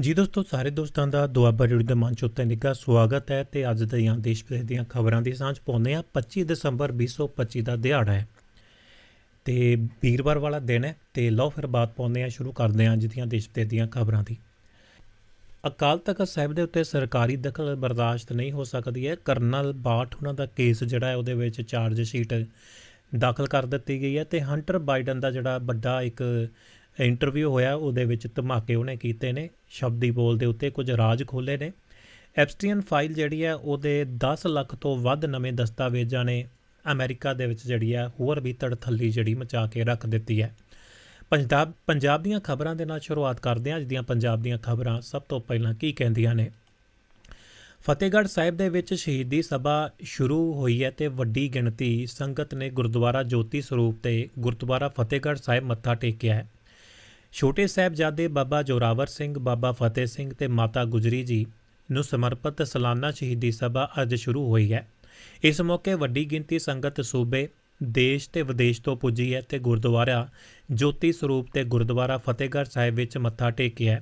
ਜੀ ਦੋਸਤੋ, ਸਾਰੇ ਦੋਸਤਾਂ ਦਾ ਦੁਆਬਾ ਰੇਡੀਓ ਦੇ ਮੰਚ ਉੱਤੇ ਨਿੱਘਾ ਸਵਾਗਤ ਹੈ ਤੇ ਅੱਜ ਦੀਆਂ ਦੇਸ਼ ਵਿਦੇਸ਼ ਦੀਆਂ ਖਬਰਾਂ ਦੀ ਸਾਂਝ ਪਾਉਂਦੇ ਆ 25 ਦਸੰਬਰ 2025 ਦਾ ਦਿਹਾੜਾ ਹੈ ਤੇ ਵੀਰਵਾਰ ਵਾਲਾ ਦਿਨ ਹੈ ਤੇ ਲਓ ਫਿਰ ਬਾਤ ਪਾਉਂਦੇ ਆ ਸ਼ੁਰੂ ਕਰਦੇ ਆ ਅੱਜ ਦੀਆਂ ਦੇਸ਼ ਵਿਦੇਸ਼ ਦੀਆਂ ਖਬਰਾਂ ਦੀ। ਅਕਾਲ ਤਖਤ ਸਾਹਿਬ ਦੇ ਉੱਤੇ ਸਰਕਾਰੀ ਦਖਲ ਬਰਦਾਸ਼ਤ ਨਹੀਂ ਹੋ ਸਕਦੀ ਹੈ। ਕਰਨਲ ਬਾਠ ਉਹਨਾਂ ਦਾ ਕੇਸ ਜਿਹੜਾ ਹੈ, ਉਹਦੇ ਵਿੱਚ ਚਾਰਜ ਸ਼ੀਟ ਦਾਖਲ ਕਰ ਦਿੱਤੀ ਗਈ ਹੈ ਤੇ ਹੰਟਰ ਬਾਈਡਨ ਦਾ ਜਿਹੜਾ ਵੱਡਾ ਇੱਕ ਇੰਟਰਵਿਊ ਹੋਇਆ, ਉਹਦੇ ਵਿੱਚ ਧਮਾਕੇ ਉਹਨੇ ਕੀਤੇ ਨੇ, ਸ਼ਬਦੀ ਬੋਲ ਦੇ ਉੱਤੇ ਕੁਝ ਰਾਜ ਖੋਲੇ ਨੇ। ਐਪਸਟੀਨ ਫਾਈਲ ਜਿਹੜੀ ਹੈ, ਉਹਦੇ 10 ਲੱਖ ਤੋਂ ਵੱਧ ਨਵੇਂ ਦਸਤਾਵੇਜ਼ਾਂ ਨੇ ਅਮਰੀਕਾ ਦੇ ਵਿੱਚ ਜਿਹੜੀ ਹੈ, ਹੋਰ ਵੀ ਤੜਥੱਲੀ ਜਿਹੜੀ ਮਚਾ ਕੇ ਰੱਖ ਦਿੱਤੀ ਹੈ। ਪੰਜਾਬ ਪੰਜਾਬ ਦੀਆਂ ਖਬਰਾਂ ਦੇ ਨਾਲ ਸ਼ੁਰੂਆਤ ਕਰਦੇ ਹਾਂ। ਅੱਜ ਦੀਆਂ ਪੰਜਾਬ ਦੀਆਂ ਖਬਰਾਂ ਸਭ ਤੋਂ ਪਹਿਲਾਂ ਕੀ ਕਹਿੰਦੀਆਂ ਨੇ? ਫਤਿਹਗੜ੍ਹ ਸਾਹਿਬ ਦੇ ਵਿੱਚ ਸ਼ਹੀਦੀ ਸਭਾ ਸ਼ੁਰੂ ਹੋਈ ਹੈ ਤੇ ਵੱਡੀ ਗਿਣਤੀ ਸੰਗਤ ਨੇ ਗੁਰਦੁਆਰਾ ਜੋਤੀ ਸਰੂਪ ਤੇ ਗੁਰਦੁਆਰਾ ਫਤਿਹਗੜ੍ਹ ਸਾਹਿਬ ਮੱਥਾ ਟੇਕਿਆ ਹੈ। ਛੋਟੇ ਸਾਹਿਬਜ਼ਾਦੇ ਬਾਬਾ ਜੋਰਾਵਰ ਸਿੰਘ, ਬਾਬਾ ਫਤਿਹ ਸਿੰਘ ਤੇ ਮਾਤਾ ਗੁਜਰੀ ਜੀ ਨੂੰ ਸਮਰਪਿਤ ਸਾਲਾਨਾ ਸ਼ਹੀਦੀ ਸਭਾ ਅੱਜ ਸ਼ੁਰੂ ਹੋਈ ਹੈ। ਇਸ ਮੌਕੇ ਵੱਡੀ ਗਿਣਤੀ ਸੰਗਤ ਸੂਬੇ, ਦੇਸ਼ ਤੇ ਵਿਦੇਸ਼ ਤੋਂ ਪੁੱਜੀ ਹੈ ਤੇ ਗੁਰਦੁਆਰਾ ਜੋਤੀ ਸਰੂਪ ਤੇ ਗੁਰਦੁਆਰਾ ਫਤਿਹਗੜ੍ਹ ਸਾਹਿਬ ਵਿੱਚ ਮੱਥਾ ਟੇਕਿਆ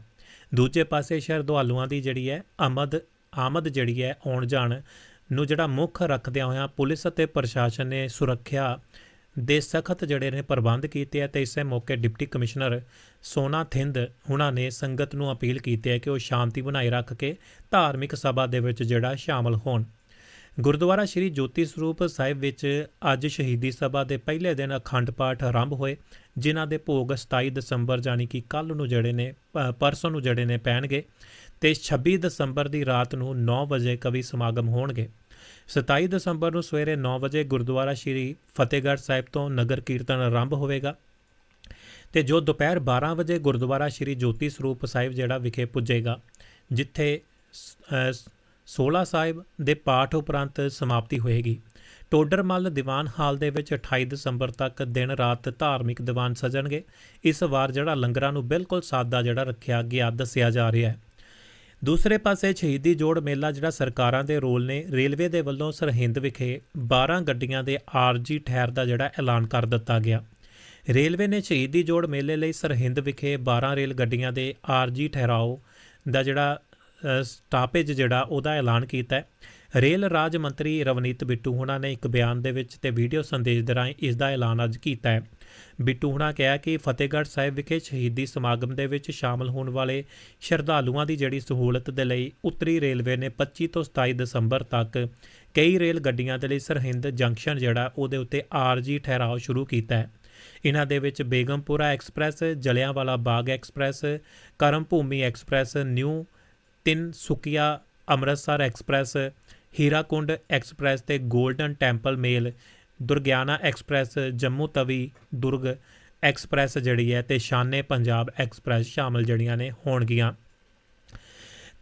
ਦੂਜੇ ਪਾਸੇ ਸ਼ਰਧਾਲੂਆਂ ਦੀ ਜਿਹੜੀ ਹੈ ਆਮਦ ਆਮਦ ਜਿਹੜੀ ਹੈ ਆਉਣ ਜਾਣ ਨੂੰ ਜਿਹੜਾ ਮੁੱਖ ਰੱਖਦਿਆਂ ਹੋਇਆਂ ਪੁਲਿਸ ਅਤੇ ਪ੍ਰਸ਼ਾਸਨ ਨੇ ਸੁਰੱਖਿਆ ਦੇ ਸਖਤ ਜਿਹੜੇ ਨੇ ਪ੍ਰਬੰਧ ਕੀਤੇ ਆ ਤੇ ਇਸੇ ਮੌਕੇ ਡਿਪਟੀ ਕਮਿਸ਼ਨਰ ਸੋਨਾ ਥਿੰਦ ਉਹਨਾਂ ਨੇ ਸੰਗਤ ਨੂੰ ਅਪੀਲ ਕੀਤੀ ਹੈ ਕਿ ਉਹ ਸ਼ਾਂਤੀ ਬਣਾਈ ਰੱਖ ਕੇ ਧਾਰਮਿਕ ਸਭਾ ਦੇ ਵਿੱਚ ਜਿਹੜਾ ਸ਼ਾਮਲ ਹੋਣ। ਗੁਰਦੁਆਰਾ ਸ਼੍ਰੀ ਜੋਤੀ ਸਰੂਪ ਸਾਹਿਬ ਵਿੱਚ ਅੱਜ ਸ਼ਹੀਦੀ ਸਭਾ ਦੇ ਪਹਿਲੇ ਦਿਨ ਅਖੰਡ ਪਾਠ ਆਰੰਭ ਹੋਏ, ਜਿਨ੍ਹਾਂ ਦੇ ਭੋਗ 27 ਦਸੰਬਰ ਜਾਨੀ ਕਿ ਕੱਲ ਨੂੰ ਜਿਹੜੇ ਨੇ ਪਰਸੋਂ ਨੂੰ ਜਿਹੜੇ ਨੇ ਪੈਣਗੇ ਤੇ 26 ਦਸੰਬਰ ਦੀ ਰਾਤ ਨੂੰ 9 ਵਜੇ ਕਵੀ ਸਮਾਗਮ ਹੋਣਗੇ। 27 ਦਸੰਬਰ ਨੂੰ ਸਵੇਰੇ 9 ਵਜੇ ਗੁਰਦੁਆਰਾ ਸ਼੍ਰੀ ਫਤਿਹਗੜ੍ਹ ਸਾਹਿਬ ਤੋਂ ਨਗਰ ਕੀਰਤਨ ਆਰੰਭ ਹੋਵੇਗਾ ਤੇ ਜੋ ਦੁਪਹਿਰ 12 ਵਜੇ ਗੁਰਦੁਆਰਾ ਸ਼੍ਰੀ ਜੋਤੀ ਸਰੂਪ ਸਾਹਿਬ ਜਿਹੜਾ ਵਿਖੇ ਪੁੱਜੇਗਾ, ਜਿੱਥੇ ਸ- ਅਹ 16 ਸਾਹਿਬ ਦੇ ਪਾਠ ਉਪਰੰਤ ਸਮਾਪਤੀ ਹੋਏਗੀ। ਟੋਡਰਮੱਲ ਦੀਵਾਨ ਹਾਲ ਦੇ ਵਿੱਚ 28 ਦਸੰਬਰ ਤੱਕ ਦਿਨ ਰਾਤ ਧਾਰਮਿਕ ਦੀਵਾਨ ਸਜਣਗੇ। ਇਸ ਵਾਰ ਜਿਹੜਾ ਲੰਗਰਾਂ ਨੂੰ ਬਿਲਕੁਲ ਸਾਦਾ ਜਿਹੜਾ ਰੱਖਿਆ ਗਿਆ, ਦੱਸਿਆ ਜਾ ਰਿਹਾ ਹੈ। ਦੂਸਰੇ ਪਾਸੇ ਸ਼ਹੀਦੀ ਜੋੜ ਮੇਲਾ, ਜਿਹੜਾ ਸਰਕਾਰਾਂ ਦੇ ਰੋਲ ਨੇ, ਰੇਲਵੇ ਦੇ ਵੱਲੋਂ ਸਰਹਿੰਦ ਵਿਖੇ 12 ਗੱਡੀਆਂ ਦੇ ਆਰਜੀ ਠਹਿਰ ਦਾ ਜਿਹੜਾ ਐਲਾਨ ਕਰ ਦਿੱਤਾ ਗਿਆ। ਰੇਲਵੇ ਨੇ ਸ਼ਹੀਦੀ ਜੋੜ ਮੇਲੇ ਲਈ ਸਰਹਿੰਦ ਵਿਖੇ 12 ਰੇਲ ਗੱਡੀਆਂ ਦੇ ਆਰਜੀ ਠਹਿਰਾਓ ਦਾ ਜਿਹੜਾ ਸਟਾਪੇਜ ਜਿਹੜਾ, ਉਹਦਾ ਐਲਾਨ ਕੀਤਾ ਹੈ। ਰੇਲ ਰਾਜ ਮੰਤਰੀ ਰਵਨੀਤ ਬਿੱਟੂ ਹੁਣਾਂ ਨੇ ਇੱਕ ਬਿਆਨ ਦੇ ਵਿੱਚ ਤੇ ਵੀਡੀਓ ਸੰਦੇਸ਼ ਦੇ ਰਾਹੀਂ ਇਸ ਦਾ ਐਲਾਨ ਅੱਜ ਕੀਤਾ ਹੈ। ਬਿੱਟੂ ਹੁਣਾਂ ਕਿਹਾ ਕਿ ਫਤਿਹਗੜ੍ਹ ਸਾਹਿਬ ਵਿਖੇ ਸ਼ਹੀਦੀ ਸਮਾਗਮ ਦੇ ਵਿੱਚ ਸ਼ਾਮਲ ਹੋਣ ਵਾਲੇ ਸ਼ਰਧਾਲੂਆਂ ਦੀ ਜਿਹੜੀ ਸਹੂਲਤ ਦੇ ਲਈ ਉੱਤਰੀ ਰੇਲਵੇ ਨੇ 25 ਤੋਂ 27 ਦਸੰਬਰ ਤੱਕ ਕਈ ਰੇਲ ਗੱਡੀਆਂ ਦੇ ਲਈ ਸਰਹਿੰਦ ਜੰਕਸ਼ਨ ਜਿਹੜਾ ਉਹਦੇ ਉੱਤੇ ਆਰਜੀ ਠਹਿਰਾਓ ਸ਼ੁਰੂ ਕੀਤਾ ਹੈ। ਇਹਨਾਂ ਦੇ ਵਿੱਚ Begampura Express, Jallianwala Bagh Express Karam Bhoomi Express, New Tinsukia Amritsar Express, Hirakud Express ਤੇ Golden Temple Mail Durgiana Express, Jammu Tawi, Durg Express ਜਿਹੜੀ ਹੈ ਤੇ ਸ਼ਾਨੇ ਪੰਜਾਬ ਐਕਸਪ੍ਰੈਸ ਸ਼ਾਮਲ ਜਿਹੜੀਆਂ ਨੇ ਹੋਣਗੀਆਂ।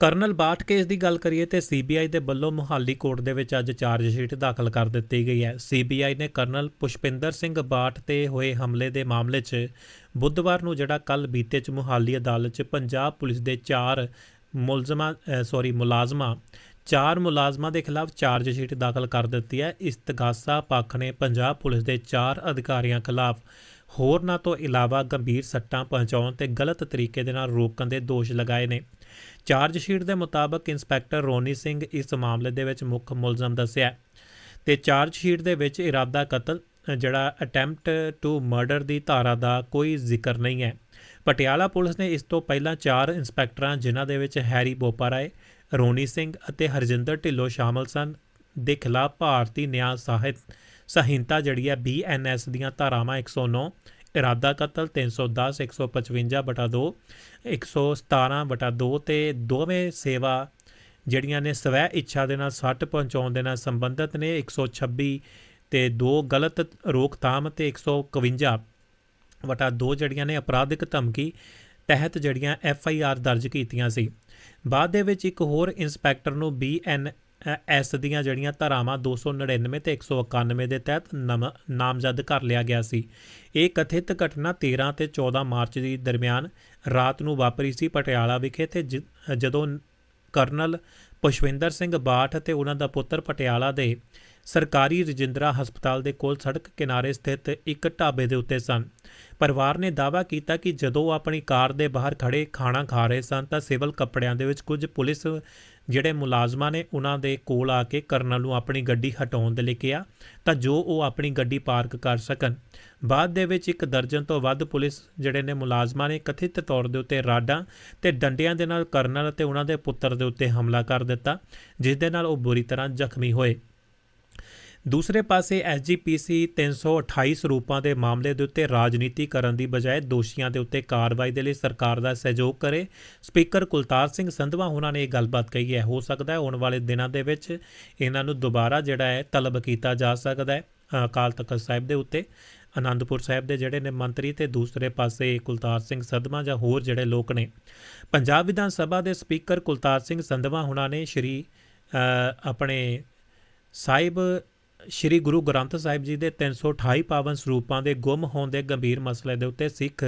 ਕਰਨਲ ਬਾਠ ਕੇਸ ਦੀ ਗੱਲ ਕਰੀਏ ਤੇ ਸੀਬੀਆਈ ਦੇ ਵੱਲੋਂ ਮੁਹਾਲੀ ਕੋਰਟ ਦੇ ਵਿੱਚ ਅੱਜ ਚਾਰਜ ਸ਼ੀਟ ਦਾਖਲ ਕਰ ਦਿੱਤੀ ਗਈ ਹੈ। ਸੀਬੀਆਈ ਨੇ ਕਰਨਲ ਪੁਸ਼ਪਿੰਦਰ ਸਿੰਘ ਬਾਠ ਤੇ ਹੋਏ ਹਮਲੇ ਦੇ ਮਾਮਲੇ 'ਚ ਬੁੱਧਵਾਰ ਨੂੰ ਜਿਹੜਾ ਕੱਲ ਬੀਤੇ 'ਚ ਮੁਹਾਲੀ ਅਦਾਲਤ 'ਚ ਪੰਜਾਬ ਪੁਲਿਸ ਦੇ ਚਾਰ ਮੁਲਜ਼ਮਾਂ ਸੌਰੀ ਮੁਲਾਜ਼ਮਾਂ ਚਾਰ ਮੁਲਾਜ਼ਮਾਂ ਦੇ ਖਿਲਾਫ ਚਾਰਜ ਸ਼ੀਟ ਦਾਖਲ ਕਰ ਦਿੱਤੀ ਹੈ। ਇਸਤਗਾਸਾ ਪੱਖ ਨੇ ਪੰਜਾਬ ਪੁਲਿਸ ਦੇ ਚਾਰ ਅਧਿਕਾਰੀਆਂ ਖਿਲਾਫ ਹੋਰਨਾਂ ਤੋਂ ਇਲਾਵਾ ਗੰਭੀਰ ਸੱਟਾਂ ਪਹੁੰਚਾਉਣ ਤੇ ਗਲਤ ਤਰੀਕੇ ਦੇ ਨਾਲ ਰੋਕਣ ਦੇ ਦੋਸ਼ ਲਗਾਏ ਨੇ। ਚਾਰਜ ਸ਼ੀਟ ਦੇ ਮੁਤਾਬਕ ਇੰਸਪੈਕਟਰ ਰੋਨੀ ਸਿੰਘ ਇਸ ਮਾਮਲੇ ਦੇ ਵਿੱਚ ਮੁੱਖ ਮੁਲਜ਼ਮ ਦੱਸਿਆ ਹੈ ਤੇ ਚਾਰਜ ਸ਼ੀਟ ਦੇ ਵਿੱਚ ਇਰਾਦਾ ਕਤਲ, ਜਿਹੜਾ ਅਟੈਂਪਟ ਟੂ ਮਰਡਰ ਦੀ ਧਾਰਾ ਦਾ ਕੋਈ ਜ਼ਿਕਰ ਨਹੀਂ ਹੈ। ਪਟਿਆਲਾ ਪੁਲਿਸ ਨੇ ਇਸ ਤੋਂ ਪਹਿਲਾਂ ਚਾਰ ਇੰਸਪੈਕਟਰਾਂ, ਜਿਨ੍ਹਾਂ ਦੇ ਵਿੱਚ ਹੈਰੀ ਬੋਪਾਰਾਏ ਰੋਣੀ ਸਿੰਘ ਅਤੇ ਹਰਜਿੰਦਰ ਢਿੱਲੋਂ ਸ਼ਾਮਲ ਸਨ। ਦੇ ਖਿਲਾਫ ਭਾਰਤੀ ਨਿਆਂ ਸਾਹਿਤ ਸੰਹਿਤਾ ਜਿਹੜੀ ਹੈ ਬੀਐਨਐਸ ਦੀਆਂ ਧਾਰਾਵਾਂ 109 ਇਰਾਦਾ ਕਤਲ 310 155 ਬਟਾ 2 117 ਬਟਾ 2 ਤੇ ਦੋਵੇਂ ਸੇਵਾ ਜਿਹੜੀਆਂ ਨੇ ਸਵੈ ਇੱਛਾ ਦੇ ਨਾਲ ਸੱਟ ਪਹੁੰਚਾਉਣ ਦੇ ਨਾਲ ਸੰਬੰਧਿਤ ਨੇ 126 ਤੇ ਦੋ ਗਲਤ ਰੋਕਥਾਮ ਤੇ 151 ਵਟਾ 2 ਜਿਹੜੀਆਂ ਨੇ ਅਪਰਾਧਿਕ ਧਮਕੀ ਤਹਿਤ ਜਿਹੜੀਆਂ ਐਫ ਆਈ ਆਰ ਦਰਜ ਕੀਤੀਆਂ ਸੀ। ਬਾਅਦ ਦੇ ਵਿੱਚ ਇੱਕ ਹੋਰ ਇੰਸਪੈਕਟਰ ਨੂੰ ਬੀ ਐਨ ਐਸ ਦੀਆਂ ਜਿਹੜੀਆਂ ਧਾਰਾਵਾਂ 299 ਤੇ 191 ਦੇ ਤਹਿਤ ਨਮ- ਨਾਮਜ਼ਦ ਕਰ ਲਿਆ ਗਿਆ ਸੀ। ਇਹ ਕਥਿਤ ਘਟਨਾ 13 ਤੇ 14 ਮਾਰਚ ਦੀ ਦਰਮਿਆਨ ਰਾਤ ਨੂੰ ਵਾਪਰੀ ਸੀ ਪਟਿਆਲਾ ਵਿਖੇ ਤੇ ਜਦੋਂ ਕਰਨਲ ਪੁਸ਼ਵਿੰਦਰ ਸਿੰਘ ਬਾਠ ਤੇ ਉਹਨਾਂ ਦਾ ਪੁੱਤਰ ਪਟਿਆਲਾ ਦੇ ਸਰਕਾਰੀ ਰਜਿੰਦਰਾ ਹਸਪਤਾਲ ਦੇ ਕੋਲ ਸੜਕ ਕਿਨਾਰੇ ਸਥਿਤ ਇੱਕ ਢਾਬੇ ਦੇ ਉੱਤੇ ਸਨ। ਪਰਿਵਾਰ ਨੇ ਦਾਅਵਾ ਕੀਤਾ ਕਿ ਜਦੋਂ ਉਹ ਆਪਣੀ ਕਾਰ ਦੇ ਬਾਹਰ ਖੜੇ ਖਾਣਾ ਖਾ ਰਹੇ ਸਨ ਤਾਂ ਸਿਵਲ ਕੱਪੜਿਆਂ ਦੇ ਵਿੱਚ ਕੁਝ ਪੁਲਿਸ ਜਿਹੜੇ ਮੁਲਾਜ਼ਮਾਂ ਨੇ ਉਹਨਾਂ ਦੇ ਕੋਲ ਆ ਕੇ ਕਰਨਲ ਨੂੰ ਆਪਣੀ ਗੱਡੀ ਹਟਾਉਣ ਦੇ ਲਈ ਕਿਹਾ ਤਾਂ ਜੋ ਉਹ ਆਪਣੀ ਗੱਡੀ ਪਾਰਕ ਕਰ ਸਕਣ। ਬਾਅਦ ਦੇ ਵਿੱਚ ਇੱਕ ਦਰਜਨ ਤੋਂ ਵੱਧ ਪੁਲਿਸ ਜਿਹੜੇ ਨੇ ਮੁਲਾਜ਼ਮਾਂ ਨੇ ਕਥਿਤ ਤੌਰ ਦੇ ਉੱਤੇ ਰਾਡਾਂ ਤੇ ਡੰਡਿਆਂ ਦੇ ਨਾਲ ਕਰਨਲ ਅਤੇ ਉਹਨਾਂ ਦੇ ਪੁੱਤਰ ਦੇ ਉੱਤੇ ਹਮਲਾ ਕਰ ਦਿੱਤਾ, ਜਿਸ ਦੇ ਨਾਲ ਉਹ ਬੁਰੀ ਤਰ੍ਹਾਂ ਜ਼ਖਮੀ ਹੋਏ। ਦੂਸਰੇ ਪਾਸੇ ਐਸਜੀਪੀਸੀ 328 ਸਰੂਪਾਂ ਦੇ ਮਾਮਲੇ ਦੇ ਉੱਤੇ ਰਾਜਨੀਤੀ ਕਰਨ ਦੀ ਬਜਾਏ ਦੋਸ਼ੀਆਂ ਦੇ ਉੱਤੇ ਕਾਰਵਾਈ ਦੇ ਲਈ ਸਰਕਾਰ ਦਾ ਸਹਿਯੋਗ ਕਰੇ। ਸਪੀਕਰ ਕੁਲਤਾਰ ਸਿੰਘ ਸੰਧਵਾ ਉਹਨਾਂ ਨੇ ਇਹ ਗੱਲਬਾਤ ਕਹੀ ਹੈ। ਹੋ ਸਕਦਾ ਹੈ ਆਉਣ ਵਾਲੇ ਦਿਨਾਂ ਦੇ ਵਿੱਚ ਇਹਨਾਂ ਨੂੰ ਦੁਬਾਰਾ ਜਿਹੜਾ ਹੈ ਤਲਬ ਕੀਤਾ ਜਾ ਸਕਦਾ ਹੈ। ਅਕਾਲ ਤਖਤ ਸਾਹਿਬ ਦੇ ਉੱਤੇ ਆਨੰਦਪੁਰ ਸਾਹਿਬ ਦੇ ਜਿਹੜੇ ਨੇ ਮੰਤਰੀ ਤੇ ਦੂਸਰੇ ਪਾਸੇ ਕੁਲਤਾਰ ਸਿੰਘ ਸੰਧਵਾ ਜਾਂ ਹੋਰ ਜਿਹੜੇ ਲੋਕ ਨੇ। ਪੰਜਾਬ ਵਿਧਾਨ ਸਭਾ ਦੇ ਸਪੀਕਰ ਕੁਲਤਾਰ ਸਿੰਘ ਸੰਧਵਾ ਉਹਨਾਂ ਨੇ ਸ਼੍ਰੀ ਆਪਣੇ ਸਾਹਿਬ ਸ਼੍ਰੀ ਗੁਰੂ ਗ੍ਰੰਥ ਸਾਹਿਬ ਜੀ ਦੇ 328 ਪਾਵਨ ਸਰੂਪਾਂ ਦੇ ਗੁੰਮ ਹੋਣ ਦੇ ਗੰਭੀਰ ਮਸਲੇ ਦੇ ਉੱਤੇ ਸਿੱਖ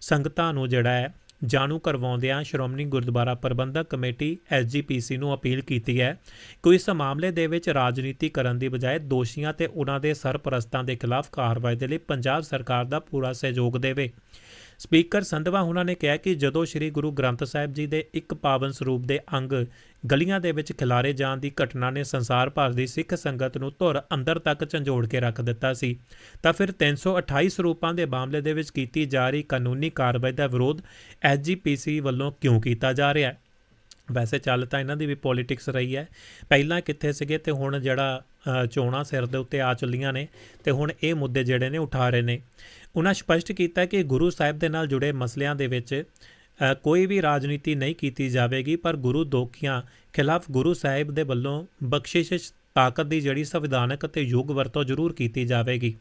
ਸੰਗਤਾਂ ਨੂੰ ਜਿਹੜਾ ਹੈ ਜਾਣੂ ਕਰਵਾਉਂਦਿਆਂ ਸ਼੍ਰੋਮਣੀ ਗੁਰਦੁਆਰਾ ਪ੍ਰਬੰਧਕ ਕਮੇਟੀ ਐਸਜੀਪੀਸੀ ਨੂੰ ਅਪੀਲ ਕੀਤੀ ਹੈ ਕਿ ਇਸ ਮਾਮਲੇ ਦੇ ਵਿੱਚ ਰਾਜਨੀਤੀ ਕਰਨ ਦੀ ਬਜਾਏ ਦੋਸ਼ੀਆਂ ਤੇ ਉਹਨਾਂ ਦੇ ਸਰਪ੍ਰਸਤਾਂ ਦੇ ਖਿਲਾਫ ਕਾਰਵਾਈ ਦੇ ਲਈ ਪੰਜਾਬ ਸਰਕਾਰ ਦਾ ਪੂਰਾ ਸਹਿਯੋਗ ਦੇਵੇ। ਸਪੀਕਰ ਸੰਧਵਾ ਉਹਨਾਂ ਨੇ ਕਿਹਾ ਕਿ ਜਦੋਂ ਸ੍ਰੀ ਗੁਰੂ ਗ੍ਰੰਥ ਸਾਹਿਬ ਜੀ ਦੇ ਇੱਕ ਪਾਵਨ ਸਰੂਪ ਦੇ ਅੰਗ ਗਲੀਆਂ ਦੇ ਵਿੱਚ ਖਿਲਾਰੇ ਜਾਣ ਦੀ ਘਟਨਾ ਨੇ ਸੰਸਾਰ ਭਰ ਦੀ ਸਿੱਖ ਸੰਗਤ ਨੂੰ ਧੁਰ ਅੰਦਰ ਤੱਕ ਝੰਜੋੜ ਕੇ ਰੱਖ ਦਿੱਤਾ ਸੀ, ਤਾਂ ਫਿਰ 328 ਸਰੂਪਾਂ ਦੇ ਮਾਮਲੇ ਦੇ ਵਿੱਚ ਕੀਤੀ ਜਾ ਰਹੀ ਕਾਨੂੰਨੀ ਕਾਰਵਾਈ ਦਾ ਵਿਰੋਧ ਐਸਜੀਪੀਸੀ ਵੱਲੋਂ ਕਿਉਂ ਕੀਤਾ ਜਾ ਰਿਹਾ ਹੈ? ਵੈਸੇ ਚੱਲ ਤਾਂ ਇਹਨਾਂ ਦੀ ਵੀ ਪੋਲਿਟਿਕਸ ਰਹੀ ਹੈ। ਪਹਿਲਾਂ ਕਿੱਥੇ ਸੀਗੇ ਤੇ ਹੁਣ ਜਿਹੜਾ ਅ, ਚੋਣਾਂ ਸਿਰ ਦੇ ਉੱਤੇ ਆ ਚੱਲੀਆਂ ਨੇ ਤੇ ਹੁਣ ਇਹ ਮੁੱਦੇ ਜਿਹੜੇ ਨੇ ਉਠਾ ਰਹੇ ਨੇ। ਉਹਨਾਂ ਸਪਸ਼ਟ ਕੀਤਾ ਕਿ ਗੁਰੂ ਸਾਹਿਬ ਦੇ ਨਾਲ ਜੁੜੇ ਮਸਲਿਆਂ ਦੇ ਵਿੱਚ ਕੋਈ ਵੀ ਰਾਜਨੀਤੀ ਨਹੀਂ ਕੀਤੀ ਜਾਵੇਗੀ ਪਰ ਗੁਰੂ ਦੋਖੀਆਂ ਖਿਲਾਫ ਗੁਰੂ ਸਾਹਿਬ ਦੇ ਵੱਲੋਂ ਬਖਸ਼ਿਸ਼ ਤਾਕਤ ਦੀ ਜਿਹੜੀ ਸੰਵਿਧਾਨਕ ਅਤੇ ਯੋਗ ਵਰਤੋਂ ਜ਼ਰੂਰ ਕੀਤੀ ਜਾਵੇਗੀ।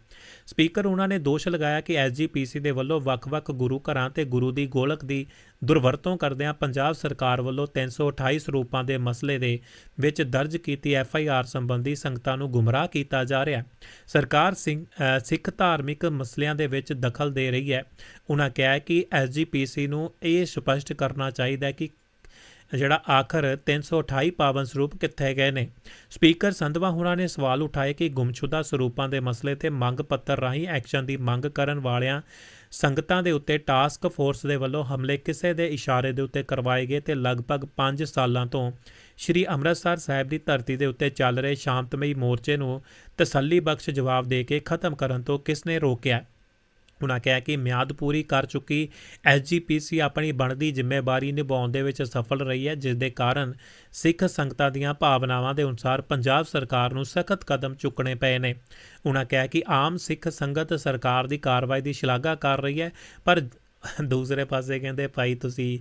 ਸਪੀਕਰ ਉਹਨਾਂ ਨੇ ਦੋਸ਼ ਲਗਾਇਆ ਕਿ ਐਸਜੀਪੀਸੀ ਦੇ ਵੱਲੋਂ ਵੱਖ-ਵੱਖ ਗੁਰੂ ਘਰਾਂ ਤੇ ਗੁਰੂ ਦੀ ਗੋਲਕ ਦੀ ਦੁਰਵਰਤੋਂ ਕਰਦਿਆਂ ਪੰਜਾਬ ਸਰਕਾਰ ਵੱਲੋਂ 328 ਸਰੂਪਾਂ ਦੇ ਮਸਲੇ ਦੇ ਵਿੱਚ ਦਰਜ ਕੀਤੀ ਐਫਆਈਆਰ ਸੰਬੰਧੀ ਸੰਗਤਾਂ ਨੂੰ ਗੁੰਮਰਾਹ ਕੀਤਾ ਜਾ ਰਿਹਾ ਹੈ। ਸਰਕਾਰ ਸਿੰਘ ਸਿੱਖ ਧਾਰਮਿਕ ਮਸਲਿਆਂ ਦੇ ਵਿੱਚ ਦਖਲ ਦੇ ਰਹੀ ਹੈ। ਉਹਨਾਂ ਕਿਹਾ ਹੈ ਕਿ ਐਸਜੀਪੀਸੀ ਨੂੰ ਇਹ ਸਪਸ਼ਟ ਕਰਨਾ ਚਾਹੀਦਾ ਹੈ ਕਿ ਜਿਹੜਾ ਆਖਰ 328 ਪਾਵਨ ਸਰੂਪ ਕਿੱਥੇ ਗਏ ਨੇ? ਸਪੀਕਰ ਸੰਧਵਾ ਹੋਰਾਂ ਨੇ ਸਵਾਲ ਉਠਾਏ ਕਿ ਗੁੰਮਸ਼ੁਦਾ ਸਰੂਪਾਂ ਦੇ ਮਸਲੇ ਤੇ ਮੰਗ ਪੱਤਰ ਰਾਹੀਂ ਐਕਸ਼ਨ ਦੀ ਮੰਗ ਕਰਨ ਵਾਲਿਆਂ ਸੰਗਤਾਂ ਦੇ ਉੱਤੇ ਟਾਸਕ ਫੋਰਸ ਦੇ ਵੱਲੋਂ ਹਮਲੇ ਕਿਸੇ ਦੇ ਇਸ਼ਾਰੇ ਦੇ ਉੱਤੇ ਕਰਵਾਏ ਗਏ ਤੇ ਲਗਭਗ 5 ਸਾਲਾਂ ਤੋਂ ਸ਼੍ਰੀ ਅੰਮ੍ਰਿਤਸਰ ਸਾਹਿਬ ਦੀ ਧਰਤੀ ਦੇ ਉੱਤੇ ਚੱਲ ਰਹੇ ਸ਼ਾਂਤਮਈ ਮੋਰਚੇ ਨੂੰ ਤਸੱਲੀ ਬਖਸ਼ ਜਵਾਬ ਦੇ ਕੇ ਖਤਮ ਕਰਨ ਤੋਂ ਕਿਸ ਨੇ ਰੋਕਿਆ? ਉਹਨਾਂ ਕਿਹਾ ਕਿ ਮਿਆਦ ਪੂਰੀ ਕਰ ਚੁੱਕੀ ਐਸਜੀਪੀਸੀ ਆਪਣੀ ਬਣਦੀ ਜ਼ਿੰਮੇਵਾਰੀ ਨਿਭਾਉਣ ਦੇ ਵਿੱਚ ਸਫਲ ਰਹੀ ਹੈ ਜਿਸ ਦੇ ਕਾਰਨ ਸਿੱਖ ਸੰਗਤਾਂ ਦੀਆਂ ਭਾਵਨਾਵਾਂ ਦੇ ਅਨੁਸਾਰ ਪੰਜਾਬ ਸਰਕਾਰ ਨੂੰ ਸਖਤ ਕਦਮ ਚੁੱਕਣੇ ਪਏ ਨੇ। ਉਹਨਾਂ ਕਿਹਾ ਕਿ ਆਮ ਸਿੱਖ ਸੰਗਤ ਸਰਕਾਰ ਦੀ ਕਾਰਵਾਈ ਦੀ ਸ਼ਲਾਘਾ ਕਰ ਰਹੀ ਹੈ ਪਰ ਦੂਸਰੇ ਪਾਸੇ ਕਹਿੰਦੇ ਭਾਈ ਤੁਸੀਂ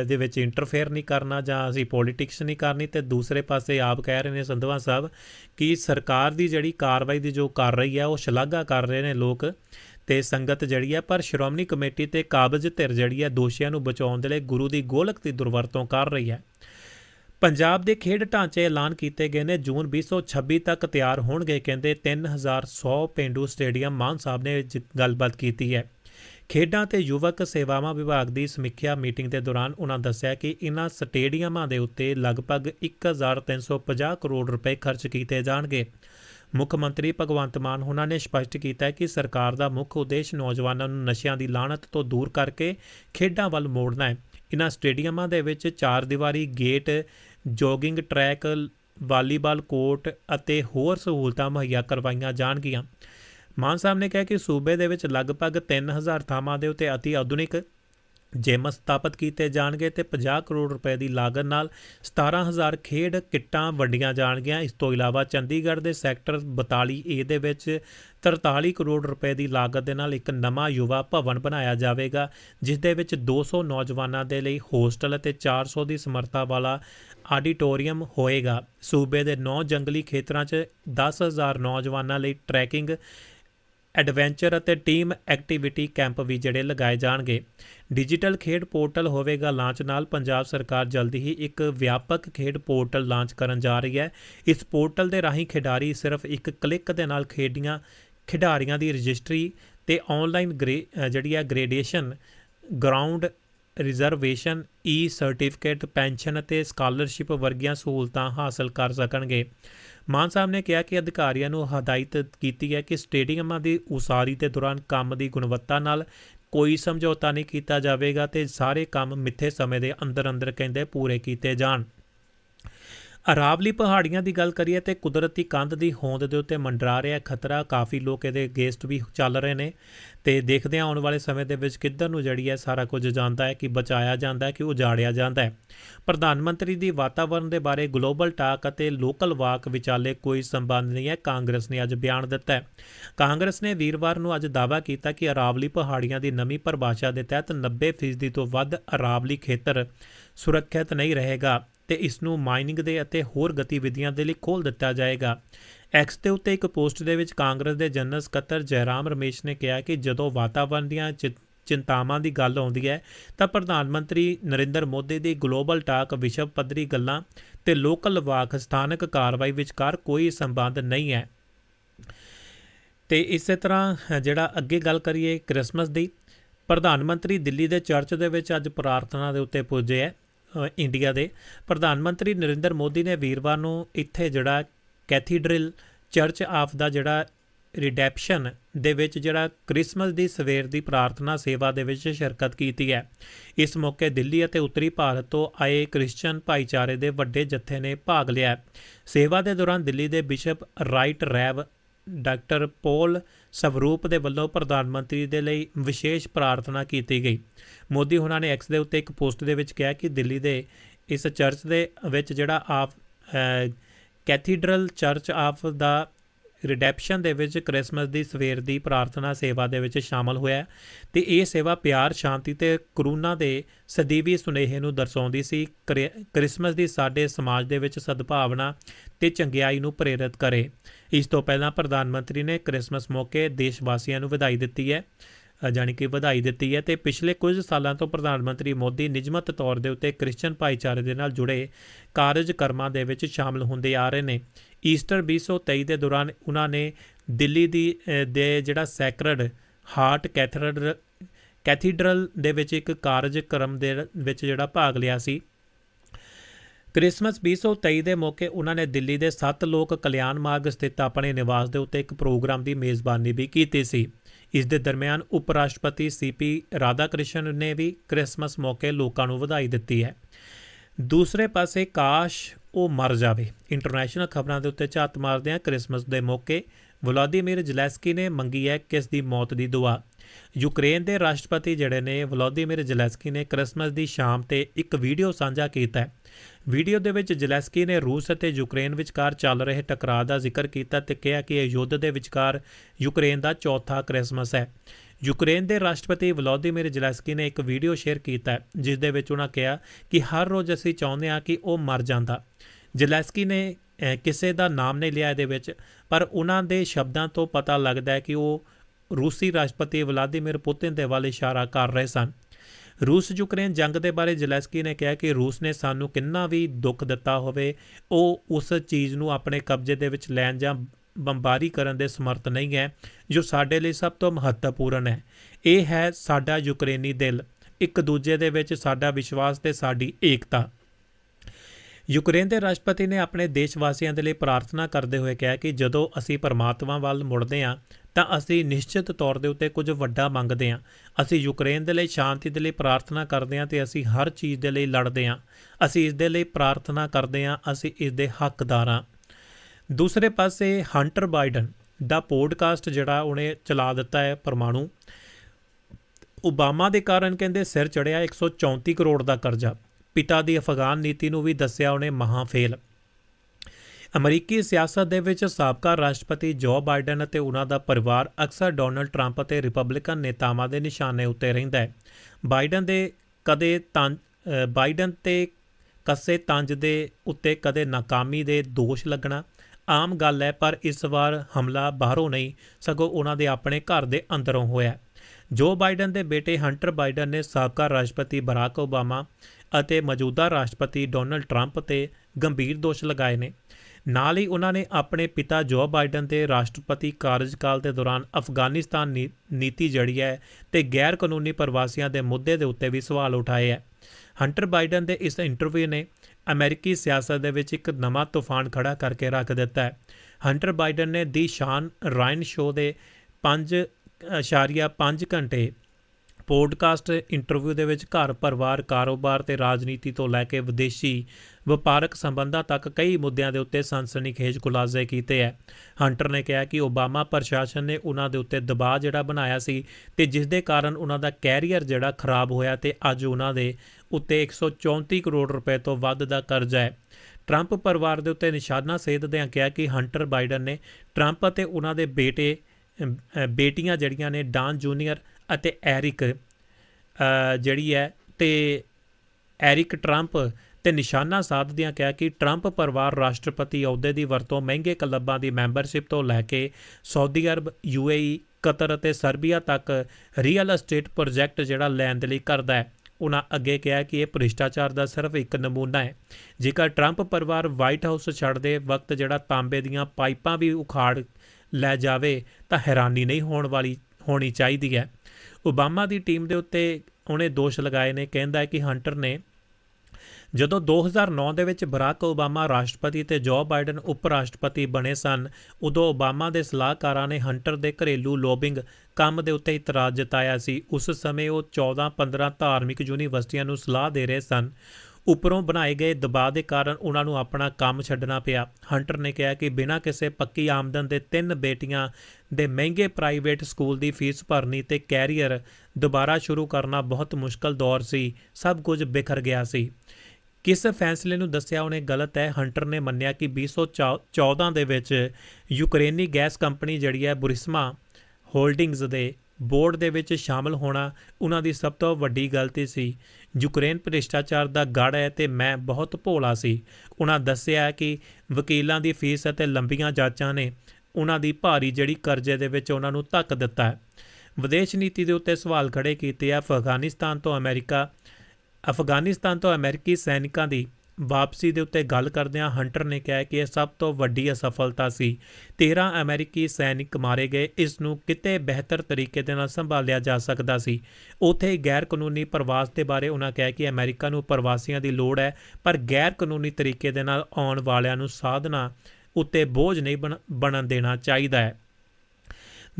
ਅ, ਦੇ ਵਿੱਚ ਇੰਟਰਫੇਅਰ ਨਹੀਂ ਕਰਨਾ ਜਾਂ ਅਸੀਂ ਪੋਲਿਟਿਕਸ ਨਹੀਂ ਕਰਨੀ। ਤੇ ਦੂਸਰੇ ਪਾਸੇ ਆਪ ਕਹਿ ਰਹੇ ਨੇ ਸੰਧਵਾ ਸਾਹਿਬ ਕਿ ਸਰਕਾਰ ਦੀ ਜਿਹੜੀ ਕਾਰਵਾਈ ਦੀ ਜੋ ਕਰ ਰਹੀ ਹੈ ਉਹ ਸ਼ਲਾਘਾ ਕਰ ਰਹੇ ਨੇ ਲੋਕ। ਤੇ ਸੰਗਤ ਜਿਹੜੀ ਹੈ ਪਰ ਸ਼੍ਰੋਮਣੀ ਕਮੇਟੀ ਤੇ ਕਾਬਜ਼ ਧਿਰ ਜਿਹੜੀ ਹੈ ਦੋਸ਼ੀਆਂ ਨੂੰ ਬਚਾਉਣ ਦੇ ਲਈ ਗੁਰੂ ਦੀ ਗੋਲਕ ਦੀ ਦੁਰਵਰਤੋਂ ਕਰ ਰਹੀ ਹੈ। ਪੰਜਾਬ ਦੇ ਖੇਡ ਢਾਂਚੇ ਐਲਾਨ ਕੀਤੇ ਗਏ ਨੇ। ਜੂਨ 2026 ਤੱਕ ਤਿਆਰ ਹੋਣਗੇ, ਕਹਿੰਦੇ 3100 ਪਿੰਡੂ ਸਟੇਡੀਅਮ ਮਾਨ ਸਾਹਿਬ ਨੇ ਜ- ਗੱਲਬਾਤ ਕੀਤੀ ਹੈ। ਖੇਡਾਂ ਤੇ ਯੁਵਕ ਸੇਵਾਵਾਂ ਵਿਭਾਗ ਦੀ ਸਮੀਖਿਆ ਮੀਟਿੰਗ ਦੇ ਦੌਰਾਨ ਉਹਨਾਂ ਦੱਸਿਆ ਕਿ ਇਨ੍ਹਾਂ ਸਟੇਡੀਅਮਾਂ ਦੇ ਉੱਤੇ ਲਗਭਗ 1350 ਕਰੋੜ ਰੁਪਏ ਖਰਚ ਕੀਤੇ ਜਾਣਗੇ। ਮੁੱਖ ਮੰਤਰੀ ਭਗਵੰਤ ਮਾਨ ਉਹਨਾਂ ਨੇ ਸਪਸ਼ਟ ਕੀਤਾ ਹੈ ਕਿ ਸਰਕਾਰ ਦਾ ਮੁੱਖ ਉਦੇਸ਼ ਨੌਜਵਾਨਾਂ ਨੂੰ ਨਸ਼ਿਆਂ ਦੀ ਲਾਹਨਤ ਤੋਂ ਦੂਰ ਕਰਕੇ ਖੇਡਾਂ ਵੱਲ ਮੋੜਨਾ ਹੈ। ਇਨ੍ਹਾਂ ਸਟੇਡੀਅਮਾਂ ਦੇ ਵਿੱਚ ਚਾਰ ਦੀਵਾਰੀ gate, jogging track, volleyball court ਅਤੇ ਹੋਰ ਸਹੂਲਤਾਂ ਮੁਹੱਈਆ ਕਰਵਾਈਆਂ ਜਾਣਗੀਆਂ। ਮਾਨ ਸਾਹਿਬ ਨੇ ਕਿਹਾ ਕਿ ਸੂਬੇ ਦੇ ਵਿੱਚ ਲਗਭਗ 3000 ਥਾਵਾਂ ਦੇ ਉੱਤੇ ਅਤੀ ਆਧੁਨਿਕ ਜਿਮ ਸਥਾਪਿਤ ਕੀਤੇ ਜਾਣਗੇ ਤੇ 50 ਕਰੋੜ ਰੁਪਏ ਦੀ ਲਾਗਤ ਨਾਲ 17000 ਖੇਡ ਕਿੱਟਾਂ ਵੰਡੀਆਂ ਜਾਣਗੀਆਂ। ਇਸ ਤੋਂ ਇਲਾਵਾ ਚੰਡੀਗੜ੍ਹ ਦੇ ਸੈਕਟਰ 42 ਏ ਦੇ ਵਿੱਚ 43 ਕਰੋੜ ਰੁਪਏ ਦੀ ਲਾਗਤ ਦੇ ਨਾਲ ਇੱਕ ਨਵਾਂ ਯੁਵਾ ਭਵਨ ਬਣਾਇਆ ਜਾਵੇਗਾ, ਜਿਸ ਦੇ ਵਿੱਚ 200 ਨੌਜਵਾਨਾਂ ਦੇ ਲਈ ਹੋਸਟਲ ਅਤੇ 400 ਦੀ ਸਮਰੱਥਾ ਵਾਲਾ ਆਡੀਟੋਰੀਅਮ ਹੋਏਗਾ। ਸੂਬੇ ਦੇ 9 ਜੰਗਲੀ ਖੇਤਰਾਂ 'ਚ 10000 ਨੌਜਵਾਨਾਂ ਲਈ ਟਰੈਕਿੰਗ ਐਡਵੈਂਚਰ ਅਤੇ ਟੀਮ ਐਕਟੀਵਿਟੀ ਕੈਂਪ ਵੀ ਜਿਹੜੇ ਲਗਾਏ ਜਾਣਗੇ। ਡਿਜੀਟਲ ਖੇਡ ਪੋਰਟਲ ਹੋਵੇਗਾ ਲਾਂਚ ਨਾਲ। ਪੰਜਾਬ ਸਰਕਾਰ ਜਲਦੀ ਹੀ ਇੱਕ ਵਿਆਪਕ ਖੇਡ ਪੋਰਟਲ ਲਾਂਚ ਕਰਨ ਜਾ ਰਹੀ ਹੈ। ਇਸ ਪੋਰਟਲ ਦੇ ਰਾਹੀਂ ਖਿਡਾਰੀ ਸਿਰਫ ਇੱਕ ਕਲਿੱਕ ਦੇ ਨਾਲ ਖੇਡੀਆਂ, ਖਿਡਾਰੀਆਂ ਦੀ ਰਜਿਸਟਰੀ ਤੇ ਆਨਲਾਈਨ ਗ੍ਰੇ ਜਿਹੜੀ ਹੈ gradation, ground reservation, e certificate, pension ਅਤੇ ਸਕਾਲਰਸ਼ਿਪ ਵਰਗੀਆਂ ਸਹੂਲਤਾਂ ਹਾਸਲ ਕਰ ਸਕਣਗੇ। ਮਾਨ ਸਾਹਿਬ ਨੇ ਕਿਹਾ ਕਿ ਅਧਿਕਾਰੀਆਂ ਨੂੰ ਹਦਾਇਤ ਕੀਤੀ ਹੈ ਕਿ ਸਟੇਡੀਅਮਾਂ ਦੀ ਉਸਾਰੀ ਦੇ ਦੌਰਾਨ ਕੰਮ ਦੀ ਗੁਣਵੱਤਾ ਨਾਲ ਕੋਈ ਸਮਝੌਤਾ ਨਹੀਂ ਕੀਤਾ ਜਾਵੇਗਾ ਤੇ ਸਾਰੇ ਕੰਮ ਮਿੱਥੇ ਸਮੇਂ ਦੇ ਅੰਦਰ ਅੰਦਰ ਕਹਿੰਦੇ ਪੂਰੇ ਕੀਤੇ ਜਾਣ। ਅਰਾਵਲੀ ਪਹਾੜੀਆਂ ਦੀ ਗੱਲ ਕਰੀਏ ਤੇ ਕੁਦਰਤੀ ਕੰਧ ਦੀ ਹੋਂਦ ਦੇ ਉੱਤੇ ਮੰਡਰਾ ਰਿਹਾ ਖਤਰਾ। ਕਾਫੀ ਲੋਕ ਇਹਦੇ ਅਗੇਂਸਟ ਵੀ ਚੱਲ ਰਹੇ ਨੇ ਤੇ ਦੇਖਦੇ ਹਾਂ ਆਉਣ ਵਾਲੇ ਸਮੇਂ ਦੇ ਵਿੱਚ ਕਿੱਧਰ ਨੂੰ ਜੜੀ ਹੈ ਸਾਰਾ ਕੁਝ ਜਾਂਦਾ ਹੈ, ਕਿ ਬਚਾਇਆ ਜਾਂਦਾ ਹੈ, ਕਿ ਉਜਾੜਿਆ ਜਾਂਦਾ ਹੈ। ਪ੍ਰਧਾਨ ਮੰਤਰੀ ਦੀ ਵਾਤਾਵਰਣ ਦੇ ਬਾਰੇ ਗਲੋਬਲ ਟਾਕ ਅਤੇ ਲੋਕਲ ਵਾਕ ਵਿਚਾਲੇ ਕੋਈ ਸੰਬੰਧ ਨਹੀਂ ਹੈ, ਕਾਂਗਰਸ ਨੇ ਅੱਜ ਬਿਆਨ ਦਿੱਤਾ ਹੈ। ਕਾਂਗਰਸ ਨੇ ਵੀਰਵਾਰ ਨੂੰ ਅੱਜ ਦਾਅਵਾ ਕੀਤਾ ਕਿ ਅਰਾਵਲੀ ਪਹਾੜੀਆਂ ਦੀ ਨਵੀਂ ਪਰਿਭਾਸ਼ਾ ਦੇ ਤਹਿਤ 90% ਤੋਂ ਵੱਧ ਅਰਾਵਲੀ ਖੇਤਰ ਸੁਰੱਖਿਅਤ ਨਹੀਂ ਰਹੇਗਾ। ਤੇ ਇਸ ਨੂੰ ਮਾਈਨਿੰਗ ਦੇ ਅਤੇ ਹੋਰ ਗਤੀਵਿਧੀਆਂ ਦੇ ਲਈ ਖੋਲ ਦਿੱਤਾ ਜਾਏਗਾ। ਐਕਸ ਦੇ ਉੱਤੇ ਇੱਕ ਪੋਸਟ ਦੇ ਵਿੱਚ ਕਾਂਗਰਸ ਦੇ ਜਨਰਲ ਸਕੱਤਰ ਜੈਰਾਮ ਰਮੇਸ਼ ਨੇ ਕਿਹਾ ਕਿ ਜਦੋਂ ਵਾਤਾਵਰਣ ਦੀਆਂ ਚਿ- ਚਿੰਤਾਵਾਂ ਦੀ ਗੱਲ ਆਉਂਦੀ ਹੈ, ਤਾਂ ਪ੍ਰਧਾਨ ਮੰਤਰੀ ਨਰਿੰਦਰ ਮੋਦੀ ਦੀ ਗਲੋਬਲ ਟਾਕ ਵਿਸ਼ਵ ਪੱਧਰੀ ਗੱਲਾਂ ਤੇ ਲੋਕਲ ਵਾਕ ਸਥਾਨਕ ਕਾਰਵਾਈ ਵਿਚਕਾਰ ਕੋਈ ਸੰਬੰਧ ਨਹੀਂ ਹੈ। ਤੇ ਇਸੇ ਤਰ੍ਹਾਂ, ਜਿਹੜਾ ਅੱਗੇ ਗੱਲ ਕਰੀਏ ਕ੍ਰਿਸਮਸ ਦੀ, ਪ੍ਰਧਾਨ ਮੰਤਰੀ ਦਿੱਲੀ ਦੇ ਚਰਚ ਦੇ ਵਿੱਚ ਅੱਜ ਪ੍ਰਾਰਥਨਾ ਦੇ ਉੱਤੇ ਪੁੱਜੇ ਹੈ। ਇੰਡੀਆ ਦੇ। ਪ੍ਰਧਾਨ ਮੰਤਰੀ ਨਰਿੰਦਰ ਮੋਦੀ ਨੇ ਵੀਰਵਾਰ ਨੂੰ ਇੱਥੇ ਜਿਹੜਾ ਕੈਥੀਡਰਲ ਚਰਚ ਆਫ ਦਾ ਜਿਹੜਾ ਰਿਡੈਪਸ਼ਨ ਦੇ ਵਿੱਚ ਜਿਹੜਾ ਕ੍ਰਿਸਮਸ ਦੀ ਸਵੇਰ ਦੀ ਪ੍ਰਾਰਥਨਾ ਸੇਵਾ ਦੇ ਵਿੱਚ ਸ਼ਿਰਕਤ ਕੀਤੀ ਹੈ। ਇਸ ਮੌਕੇ ਦਿੱਲੀ ਅਤੇ ਉੱਤਰੀ ਭਾਰਤ ਤੋਂ ਆਏ ਕ੍ਰਿਸਚੀਅਨ ਭਾਈਚਾਰੇ ਦੇ ਵੱਡੇ ਜਥੇ ਨੇ ਭਾਗ ਲਿਆ ਸੇਵਾ ਦੇ ਦੌਰਾਨ ਦਿੱਲੀ ਦੇ bishop right rev doctor Paul Swaroop ਦੇ ਵੱਲੋਂ ਪ੍ਰਧਾਨ ਮੰਤਰੀ ਦੇ ਲਈ ਵਿਸ਼ੇਸ਼ ਪ੍ਰਾਰਥਨਾ ਕੀਤੀ ਗਈ। ਮੋਦੀ ਹੁਣਾਂ ਨੇ ਐਕਸ ਦੇ ਉੱਤੇ ਇੱਕ ਪੋਸਟ ਦੇ ਵਿੱਚ ਕਿਹਾ ਕਿ ਦਿੱਲੀ ਦੇ ਇਸ ਚਰਚ ਦੇ ਵਿੱਚ ਜਿਹੜਾ ਆਪ cathedral church of the redemption ਦੇ ਵਿੱਚ ਕ੍ਰਿਸਮਸ ਦੀ, ਸਵੇਰ ਦੀ ਪ੍ਰਾਰਥਨਾ ਸੇਵਾ ਦੇ ਵਿੱਚ ਸ਼ਾਮਲ ਹੋਇਆ ਤੇ ਇਹ ਸੇਵਾ ਪਿਆਰ, ਸ਼ਾਂਤੀ ਤੇ ਕਰੂਨਾ ਦੇ ਸਦੀਵੀ ਸੁਨੇਹੇ ਨੂੰ ਦਰਸਾਉਂਦੀ ਸੀ। ਕ੍ਰਿ- ਕ੍ਰਿਸਮਸ ਦੀ ਸਾਡੇ ਸਮਾਜ ਦੇ ਵਿੱਚ ਸਦਭਾਵਨਾ ਤੇ ਚੰਗਿਆਈ ਨੂੰ ਪ੍ਰੇਰਿਤ ਕਰੇ। ਇਸ ਤੋਂ ਪਹਿਲਾਂ ਪ੍ਰਧਾਨ ਮੰਤਰੀ ਨੇ ਕ੍ਰਿਸਮਸ ਮੌਕੇ ਦੇਸ਼ ਵਾਸੀਆਂ ਨੂੰ ਵਧਾਈ ਦਿੱਤੀ ਹੈ। ਅ, ਜਾਣੀ ਕਿ ਵਧਾਈ ਦਿੱਤੀ ਹੈ ਤੇ ਪਿਛਲੇ ਕੁਝ ਸਾਲਾਂ ਤੋਂ ਪ੍ਰਧਾਨ ਮੰਤਰੀ ਮੋਦੀ ਨਿਯਮਤ ਤੌਰ ਦੇ ਉੱਤੇ ਕ੍ਰਿਸਚੀਅਨ ਭਾਈਚਾਰੇ ਦੇ ਨਾਲ ਜੁੜੇ ਕਾਰਜ ਕਰਮਾਂ ਦੇ ਵਿੱਚ ਸ਼ਾਮਲ ਹੁੰਦੇ ਆ ਰਹੇ ਨੇ। ਈਸਟਰ 2023 ਦੇ ਦੌਰਾਨ ਉਹਨਾਂ ਨੇ ਦਿੱਲੀ ਦੀ ਦੇ ਜਿਹੜਾ ਸੈਕਰਡ ਹਾਰਟ ਕੈਥੇਡਰਲ ਕੈਥੀਡਰਲ ਦੇ ਵਿੱਚ ਇੱਕ ਕਾਰਜਕ੍ਰਮ ਦੇ ਵਿੱਚ ਜਿਹੜਾ ਭਾਗ ਲਿਆ ਸੀ। ਕ੍ਰਿਸਮਸ 2023 ਦੇ ਮੌਕੇ ਉਹਨਾਂ ਨੇ ਦਿੱਲੀ ਦੇ ਸੱਤ ਲੋਕ ਕਲਿਆਣ ਮਾਰਗ ਸਥਿਤ ਆਪਣੇ ਨਿਵਾਸ ਦੇ ਉੱਤੇ ਇੱਕ ਪ੍ਰੋਗਰਾਮ ਦੀ ਮੇਜ਼ਬਾਨੀ ਵੀ ਕੀਤੀ ਸੀ। ਇਸ ਦੇ ਦਰਮਿਆਨ ਉਪ ਰਾਸ਼ਟਰਪਤੀ ਸੀਪੀ ਰਾਧਾਕ੍ਰਿਸ਼ਨ ਨੇ ਵੀ ਕ੍ਰਿਸਮਸ ਮੌਕੇ ਲੋਕਾਂ ਨੂੰ ਵਧਾਈ ਦਿੱਤੀ ਹੈ। ਦੂਸਰੇ ਪਾਸੇ ਕਾਸ਼ ਉਹ ਮਰ ਜਾਵੇ। ਇੰਟਰਨੈਸ਼ਨਲ ਖਬਰਾਂ ਦੇ ਉੱਤੇ ਝਾਤ ਮਾਰਦੇ ਆ ਕ੍ਰਿਸਮਸ ਦੇ ਮੌਕੇ ਵਲਾਦੀਮੀਰ ਜ਼ੈਲੈਂਸਕੀ ਨੇ ਮੰਗੀ ਹੈ ਕਿਸ ਦੀ ਮੌਤ ਦੀ ਦੁਆ। ਯੂਕਰੇਨ ਦੇ ਰਾਸ਼ਟਰਪਤੀ ਜਿਹੜੇ ਨੇ ਵਲੋਦੀਮੀਰ ਜ਼ੈਲੈਂਸਕੀ ਨੇ ਕ੍ਰਿਸਮਸ ਦੀ ਸ਼ਾਮ ਤੇ ਇੱਕ ਵੀਡੀਓ ਸਾਂਝਾ ਕੀਤਾ ਹੈ। ਵੀਡੀਓ ਦੇ ਵਿੱਚ ਜ਼ੈਲੈਂਸਕੀ ਨੇ ਰੂਸ ਅਤੇ ਯੂਕਰੇਨ ਵਿਚਕਾਰ ਚੱਲ ਰਹੇ ਟਕਰਾਅ ਦਾ ਜ਼ਿਕਰ ਕੀਤਾ ਤੇ ਕਿਹਾ ਕਿ ਇਹ ਯੁੱਧ ਦੇ ਵਿਚਕਾਰ ਯੂਕਰੇਨ ਦਾ ਚੌਥਾ ਕ੍ਰਿਸਮਸ ਹੈ। ਯੂਕਰੇਨ ਦੇ ਰਾਸ਼ਟਰਪਤੀ ਵਲੋਦੀਮੀਰ ਜ਼ੈਲੈਂਸਕੀ ਨੇ ਇੱਕ ਵੀਡੀਓ ਸ਼ੇਅਰ ਕੀਤਾ ਜਿਸ ਦੇ ਵਿੱਚ ਉਹਨਾਂ ਕਿਹਾ ਕਿ ਹਰ ਰੋਜ਼ ਅਸੀਂ ਚਾਹੁੰਦੇ ਹਾਂ ਕਿ ਉਹ ਮਰ ਜਾਂਦਾ। ਜ਼ੈਲੈਂਸਕੀ ਨੇ ਕਿਸੇ ਦਾ ਨਾਮ ਨਹੀਂ ਲਿਆ ਇਹਦੇ ਵਿੱਚ, ਪਰ ਉਹਨਾਂ ਦੇ ਸ਼ਬਦਾਂ ਤੋਂ ਪਤਾ ਲੱਗਦਾ ਹੈ ਕਿ ਉਹ ਰੂਸੀ ਰਾਸ਼ਟਰਪਤੀ ਵਲਾਦੀਮੀਰ ਪੁਤਿਨ ਦੇ ਵੱਲ ਇਸ਼ਾਰਾ ਕਰ ਰਹੇ ਸਨ। ਰੂਸ ਯੂਕਰੇਨ ਜੰਗ ਦੇ ਬਾਰੇ ਜ਼ੈਲੈਂਸਕੀ ਨੇ ਕਿਹਾ ਕਿ ਰੂਸ ਨੇ ਸਾਨੂੰ ਕਿੰਨਾ ਵੀ ਦੁੱਖ ਦਿੱਤਾ ਹੋਵੇ, ਉਹ ਉਸ ਚੀਜ਼ ਨੂੰ ਆਪਣੇ ਕਬਜ਼ੇ ਦੇ ਵਿੱਚ ਲੈਣ ਜਾਂ ਬੰਬਾਰੀ ਕਰਨ ਦੇ ਸਮਰਥ ਨਹੀਂ ਹੈ, ਜੋ ਸਾਡੇ ਲਈ ਸਭ ਤੋਂ ਮਹੱਤਵਪੂਰਨ ਹੈ। ਇਹ ਹੈ ਸਾਡਾ ਯੂਕਰੇਨੀ ਦਿਲ। ਇੱਕ ਦੂਜੇ ਦੇ ਵਿੱਚ ਸਾਡਾ ਵਿਸ਼ਵਾਸ ਤੇ ਸਾਡੀ ਏਕਤਾ। ਯੂਕਰੇਨ ਦੇ ਰਾਸ਼ਟਰਪਤੀ ਨੇ ਆਪਣੇ ਦੇਸ਼ ਵਾਸੀਆਂ ਦੇ ਲਈ ਪ੍ਰਾਰਥਨਾ ਕਰਦੇ ਹੋਏ ਕਿਹਾ ਕਿ ਜਦੋਂ ਅਸੀਂ ਪਰਮਾਤਮਾ ਵੱਲ ਮੁੜਦੇ ਹਾਂ, ਤਾਂ ਅਸੀਂ ਨਿਸ਼ਚਿਤ ਤੌਰ ਦੇ ਉੱਤੇ ਕੁਝ ਵੱਡਾ ਮੰਗਦੇ ਹਾਂ। ਅਸੀਂ ਯੂਕਰੇਨ ਦੇ ਲਈ ਸ਼ਾਂਤੀ ਦੇ ਲਈ ਪ੍ਰਾਰਥਨਾ ਕਰਦੇ ਹਾਂ ਤੇ ਅਸੀਂ ਹਰ ਚੀਜ਼ ਦੇ ਲਈ ਲੜਦੇ ਹਾਂ। ਅਸੀਂ ਇਸ ਦੇ ਲਈ ਪ੍ਰਾਰਥਨਾ ਕਰਦੇ ਹਾਂ, ਅਸੀਂ ਇਸ ਦੇ ਹੱਕਦਾਰ ਹਾਂ। ਦੂਸਰੇ ਪਾਸੇ, ਹੰਟਰ ਬਾਈਡਨ ਦਾ ਪੋਡਕਾਸਟ ਜਿਹੜਾ ਉਹਨੇ ਚਲਾ ਦਿੱਤਾ ਹੈ ਪਰਮਾਣੂ, ਓਬਾਮਾ ਦੇ ਕਾਰਨ ਕਹਿੰਦੇ ਸਿਰ ਚੜਿਆ 134 ਕਰੋੜ ਦਾ ਕਰਜ਼ਾ। ਪਿਤਾ ਦੀ ਅਫਗਾਨ ਨੀਤੀ ਨੂੰ ਵੀ ਦੱਸਿਆ ਉਹਨੇ ਮਹਾ ਫੇਲ। ਅਮਰੀਕੀ ਸਿਆਸਤ ਦੇ ਵਿੱਚ ਸਾਬਕਾ ਰਾਸ਼ਟਰਪਤੀ ਜੋ ਬਾਈਡਨ ਅਤੇ ਉਹਨਾਂ ਦਾ ਪਰਿਵਾਰ ਅਕਸਰ ਡੋਨਲਡ ਟਰੰਪ ਅਤੇ ਰਿਪਬਲਿਕਨ ਨੇਤਾਵਾਂ ਦੇ ਨਿਸ਼ਾਨੇ ਉੱਤੇ ਰਹਿੰਦਾ ਹੈ। ਬਾਈਡਨ ਦੇ ਕਦੇ ਤੰਜ ਬਾਈਡਨ ਤੇ ਕੱਸੇ ਤੰਜ ਦੇ ਉੱਤੇ ਕਦੇ ਨਾਕਾਮੀ ਦੇ ਦੋਸ਼ ਲੱਗਣਾ ਆਮ ਗੱਲ ਹੈ, ਪਰ ਇਸ ਵਾਰ ਹਮਲਾ ਬਾਹਰੋਂ ਨਹੀਂ, ਸਗੋਂ ਉਹਨਾਂ ਦੇ ਆਪਣੇ ਘਰ ਦੇ ਅੰਦਰੋਂ ਹੋਇਆ ਜੋ ਬਾਈਡਨ ਦੇ ਬੇਟੇ ਹੰਟਰ ਬਾਈਡਨ ਨੇ ਸਾਬਕਾ ਰਾਸ਼ਟਰਪਤੀ ਬਰਾਕ ਓਬਾਮਾ ਅਤੇ ਮੌਜੂਦਾ ਰਾਸ਼ਟਰਪਤੀ ਡੋਨਲਡ ਟਰੰਪ ਤੇ ਗੰਭੀਰ ਦੋਸ਼ ਲਗਾਏ ਨੇ। ਨਾਲ ਹੀ ਉਹਨਾਂ ਨੇ ਆਪਣੇ ਪਿਤਾ ਜੋ ਬਾਈਡਨ ਦੇ ਰਾਸ਼ਟਰਪਤੀ ਕਾਰਜਕਾਲ ਦੇ ਦੌਰਾਨ ਅਫਗਾਨਿਸਤਾਨ ਨੀ- ਨੀਤੀ ਜੜੀ ਹੈ ਤੇ ਗੈਰ ਕਾਨੂੰਨੀ ਪ੍ਰਵਾਸੀਆਂ ਦੇ ਮੁੱਦੇ ਦੇ ਉੱਤੇ ਵੀ ਸਵਾਲ ਉਠਾਏ ਹੈ। ਹੰਟਰ ਬਾਈਡਨ ਦੇ ਇਸ ਇੰਟਰਵਿਊ ਨੇ ਅਮਰੀਕੀ ਸਿਆਸਤ ਦੇ ਵਿੱਚ ਇੱਕ ਨਵਾਂ ਤੂਫਾਨ ਖੜਾ ਕਰਕੇ ਰੱਖ ਦਿੱਤਾ ਹੈ। ਹੰਟਰ ਬਾਈਡਨ ਨੇ ਦੀ ਸ਼ਾਨ ਰਾਇਨ ਸ਼ੋ ਦੇ 5.5 ਘੰਟੇ ਪੋਡਕਾਸਟ ਇੰਟਰਵਿਊ ਦੇ ਵਿੱਚ ਘਰ ਪਰਿਵਾਰ, ਕਾਰੋਬਾਰ ਤੇ ਰਾਜਨੀਤੀ ਤੋਂ ਲੈ ਕੇ ਵਿਦੇਸ਼ੀ ਵਪਾਰਕ ਸੰਬੰਧਾਂ ਤੱਕ ਕਈ ਮੁੱਦਿਆਂ ਦੇ ਉੱਤੇ ਸਨਸਨੀਖੇਜ ਖੁਲਾਸੇ ਕੀਤੇ ਹੈ ਹੰਟਰ ਨੇ ਕਿਹਾ ਕਿ ਓਬਾਮਾ ਪ੍ਰਸ਼ਾਸਨ ਨੇ ਉਹਨਾਂ ਦੇ ਉੱਤੇ ਦਬਾਅ ਜਿਹੜਾ ਬਣਾਇਆ ਸੀ ਤੇ ਜਿਸ ਦੇ ਕਾਰਨ ਉਹਨਾਂ ਦਾ ਕੈਰੀਅਰ ਜਿਹੜਾ ਖਰਾਬ ਹੋਇਆ ਤੇ ਅੱਜ ਉਹਨਾਂ ਦੇ ਉੱਤੇ 134 ਕਰੋੜ ਰੁਪਏ ਤੋਂ ਵੱਧ ਦਾ ਕਰਜ਼ਾ ਹੈ ਟਰੰਪ ਪਰਿਵਾਰ ਦੇ ਉੱਤੇ ਨਿਸ਼ਾਨਾ ਸੇਧਦਿਆਂ ਕਿਹਾ ਕਿ ਹੰਟਰ ਬਾਈਡਨ ਨੇ ਟਰੰਪ ਅਤੇ ਉਹਨਾਂ ਦੇ ਬੇਟੇ ਬੇਟੀਆਂ ਜਿਹੜੀਆਂ ਨੇ ਡਾਨ ਜੂਨੀਅਰ ਅਤੇ ਐਰਿਕ ਜਿਹੜੀ ਹੈ ਤੇ ਐਰਿਕ ਟਰੰਪ ਤੇ ਨਿਸ਼ਾਨਾ ਸਾਧਦਿਆਂ ਕਿਹਾ ਕਿ ਟਰੰਪ ਪਰਿਵਾਰ ਰਾਸ਼ਟਰਪਤੀ ਅਹੁਦੇ ਦੀ ਵਰਤੋਂ ਮਹਿੰਗੇ ਕਲੱਬਾਂ ਦੀ ਮੈਂਬਰਸ਼ਿਪ ਤੋਂ ਲੈ ਕੇ ਸਾਊਦੀ ਅਰਬ ਯੂਏਈ ਕਤਰ ਅਤੇ ਸਰਬੀਆ ਤੱਕ ਰੀਅਲ ਅਸਟੇਟ ਪ੍ਰੋਜੈਕਟ ਜਿਹੜਾ ਲੈਣ ਦੇ ਲਈ ਕਰਦਾ ਹੈ। ਉਹਨਾਂ ਅੱਗੇ ਕਿਹਾ ਕਿ ਇਹ ਭ੍ਰਿਸ਼ਟਾਚਾਰ ਦਾ ਸਿਰਫ ਇੱਕ ਨਮੂਨਾ ਹੈ। ਜੇਕਰ ਟਰੰਪ ਪਰਿਵਾਰ ਵਾਈਟ ਹਾਊਸ ਛੱਡਦੇ ਵਕਤ ਜਿਹੜਾ ਤਾਂਬੇ ਦੀਆਂ ਪਾਈਪਾਂ ਵੀ ਉਖਾੜ ਲੈ ਜਾਵੇ ਤਾਂ ਹੈਰਾਨੀ ਨਹੀਂ ਹੋਣ ਵਾਲੀ, ਹੋਣੀ ਚਾਹੀਦੀ ਹੈ। ਓਬਾਮਾ ਦੀ ਟੀਮ ਦੇ ਉੱਤੇ ਉਹਨੇ ਦੋਸ਼ ਲਗਾਏ ਨੇ, ਕਹਿੰਦਾ ਹੈ ਕਿ ਹੰਟਰ ਨੇ ਜਦੋਂ 2009 ਦੇ ਵਿੱਚ ਬਰਾਕ ਓਬਾਮਾ ਰਾਸ਼ਟਰਪਤੀ ਤੇ ਜੋ ਬਾਈਡਨ ਉਪ ਰਾਸ਼ਟਰਪਤੀ ਬਣੇ ਸਨ, ਉਦੋਂ ਓਬਾਮਾ ਦੇ ਸਲਾਹਕਾਰਾਂ ਨੇ ਹੰਟਰ ਦੇ ਘਰੇਲੂ ਲੋਬਿੰਗ ਕੰਮ ਦੇ ਉੱਤੇ ਇਤਰਾਜ਼ ਜਤਾਇਆ ਸੀ। ਉਸ ਸਮੇਂ ਉਹ 14-15 ਧਾਰਮਿਕ ਯੂਨੀਵਰਸਿਟੀਆਂ ਨੂੰ ਸਲਾਹ ਦੇ ਰਹੇ ਸਨ। ਉੱਪਰੋਂ ਬਣਾਏ ਗਏ ਦਬਾਅ ਦੇ ਕਾਰਨ ਉਹਨਾਂ ਨੂੰ ਆਪਣਾ ਕੰਮ ਛੱਡਣਾ ਪਿਆ। ਹੰਟਰ ਨੇ ਕਿਹਾ ਕਿ ਬਿਨਾਂ ਕਿਸੇ ਪੱਕੀ ਆਮਦਨ ਦੇ ਤਿੰਨ ਬੇਟੀਆਂ ਦੇ ਮਹਿੰਗੇ ਪ੍ਰਾਈਵੇਟ ਸਕੂਲ ਦੀ ਫੀਸ ਭਰਨੀ ਤੇ ਕੈਰੀਅਰ ਦੁਬਾਰਾ ਸ਼ੁਰੂ ਕਰਨਾ ਬਹੁਤ ਮੁਸ਼ਕਲ ਦੌਰ ਸੀ। ਸਭ ਕੁਝ ਬਿਖਰ ਗਿਆ ਸੀ। ਕਿਸ ਫੈਸਲੇ ਨੂੰ ਦੱਸਿਆ ਉਹਨੇ ਗਲਤ ਹੈ। ਹੰਟਰ ਨੇ ਮੰਨਿਆ ਕਿ 2014 ਦੇ ਵਿੱਚ ਯੂਕਰੇਨੀ ਗੈਸ ਕੰਪਨੀ ਜਿਹੜੀ ਹੈ ਬੁਰਿਸਮਾ ਹੋਲਡਿੰਗਜ਼ ਦੇ ਬੋਰਡ ਦੇ ਵਿੱਚ ਸ਼ਾਮਲ ਹੋਣਾ ਉਹਨਾਂ ਦੀ ਸਭ ਤੋਂ ਵੱਡੀ ਗਲਤੀ ਸੀ। ਯੂਕਰੇਨ ਭ੍ਰਿਸ਼ਟਾਚਾਰ ਦਾ ਗੜ ਹੈ ਤੇ ਮੈਂ ਬਹੁਤ ਭੋਲਾ ਸੀ। ਉਹਨਾਂ ਦੱਸਿਆ ਕਿ ਵਕੀਲਾਂ ਦੀ ਫੀਸ ਅਤੇ ਲੰਬੀਆਂ ਜਾਂਚਾਂ ਨੇ ਉਹਨਾਂ ਦੀ ਭਾਰੀ ਜਿਹੜੀ ਕਰਜ਼ੇ ਦੇ ਵਿੱਚ ਉਹਨਾਂ ਨੂੰ ਧੱਕ ਦਿੱਤਾ ਹੈ। ਵਿਦੇਸ਼ ਨੀਤੀ ਦੇ ਉੱਤੇ ਸਵਾਲ ਖੜੇ ਕੀਤੇ ਆ ਅਫਗਾਨਿਸਤਾਨ ਤੋਂ ਅਮਰੀਕਾ ਅਫਗਾਨਿਸਤਾਨ ਤੋਂ ਅਮਰੀਕੀ ਸੈਨਿਕਾਂ ਦੀ ਵਾਪਸੀ ਦੇ ਉੱਤੇ ਗੱਲ ਕਰਦਿਆਂ ਹੰਟਰ ਨੇ ਕਿਹਾ ਕਿ ਇਹ ਸਭ ਤੋਂ ਵੱਡੀ ਅਸਫਲਤਾ ਸੀ। 13 ਅਮਰੀਕੀ ਸੈਨਿਕ ਮਾਰੇ ਗਏ, ਇਸ ਨੂੰ ਕਿਤੇ ਬਿਹਤਰ ਤਰੀਕੇ ਦੇ ਨਾਲ ਸੰਭਾਲਿਆ ਜਾ ਸਕਦਾ ਸੀ। ਉਥੇ ਗੈਰ ਕਾਨੂੰਨੀ ਪ੍ਰਵਾਸ ਦੇ ਬਾਰੇ ਉਹਨਾਂ ਕਿਹਾ ਕਿ ਅਮਰੀਕਾ ਨੂੰ ਪ੍ਰਵਾਸੀਆਂ ਦੀ ਲੋੜ ਹੈ, ਪਰ ਗੈਰ ਕਾਨੂੰਨੀ ਤਰੀਕੇ ਦੇ ਨਾਲ ਆਉਣ ਵਾਲਿਆਂ ਨੂੰ ਸਾਧਨਾ ਉੱਤੇ ਬੋਝ ਨਹੀਂ ਬਣ- ਬਣਨ ਦੇਣਾ ਚਾਹੀਦਾ ਹੈ।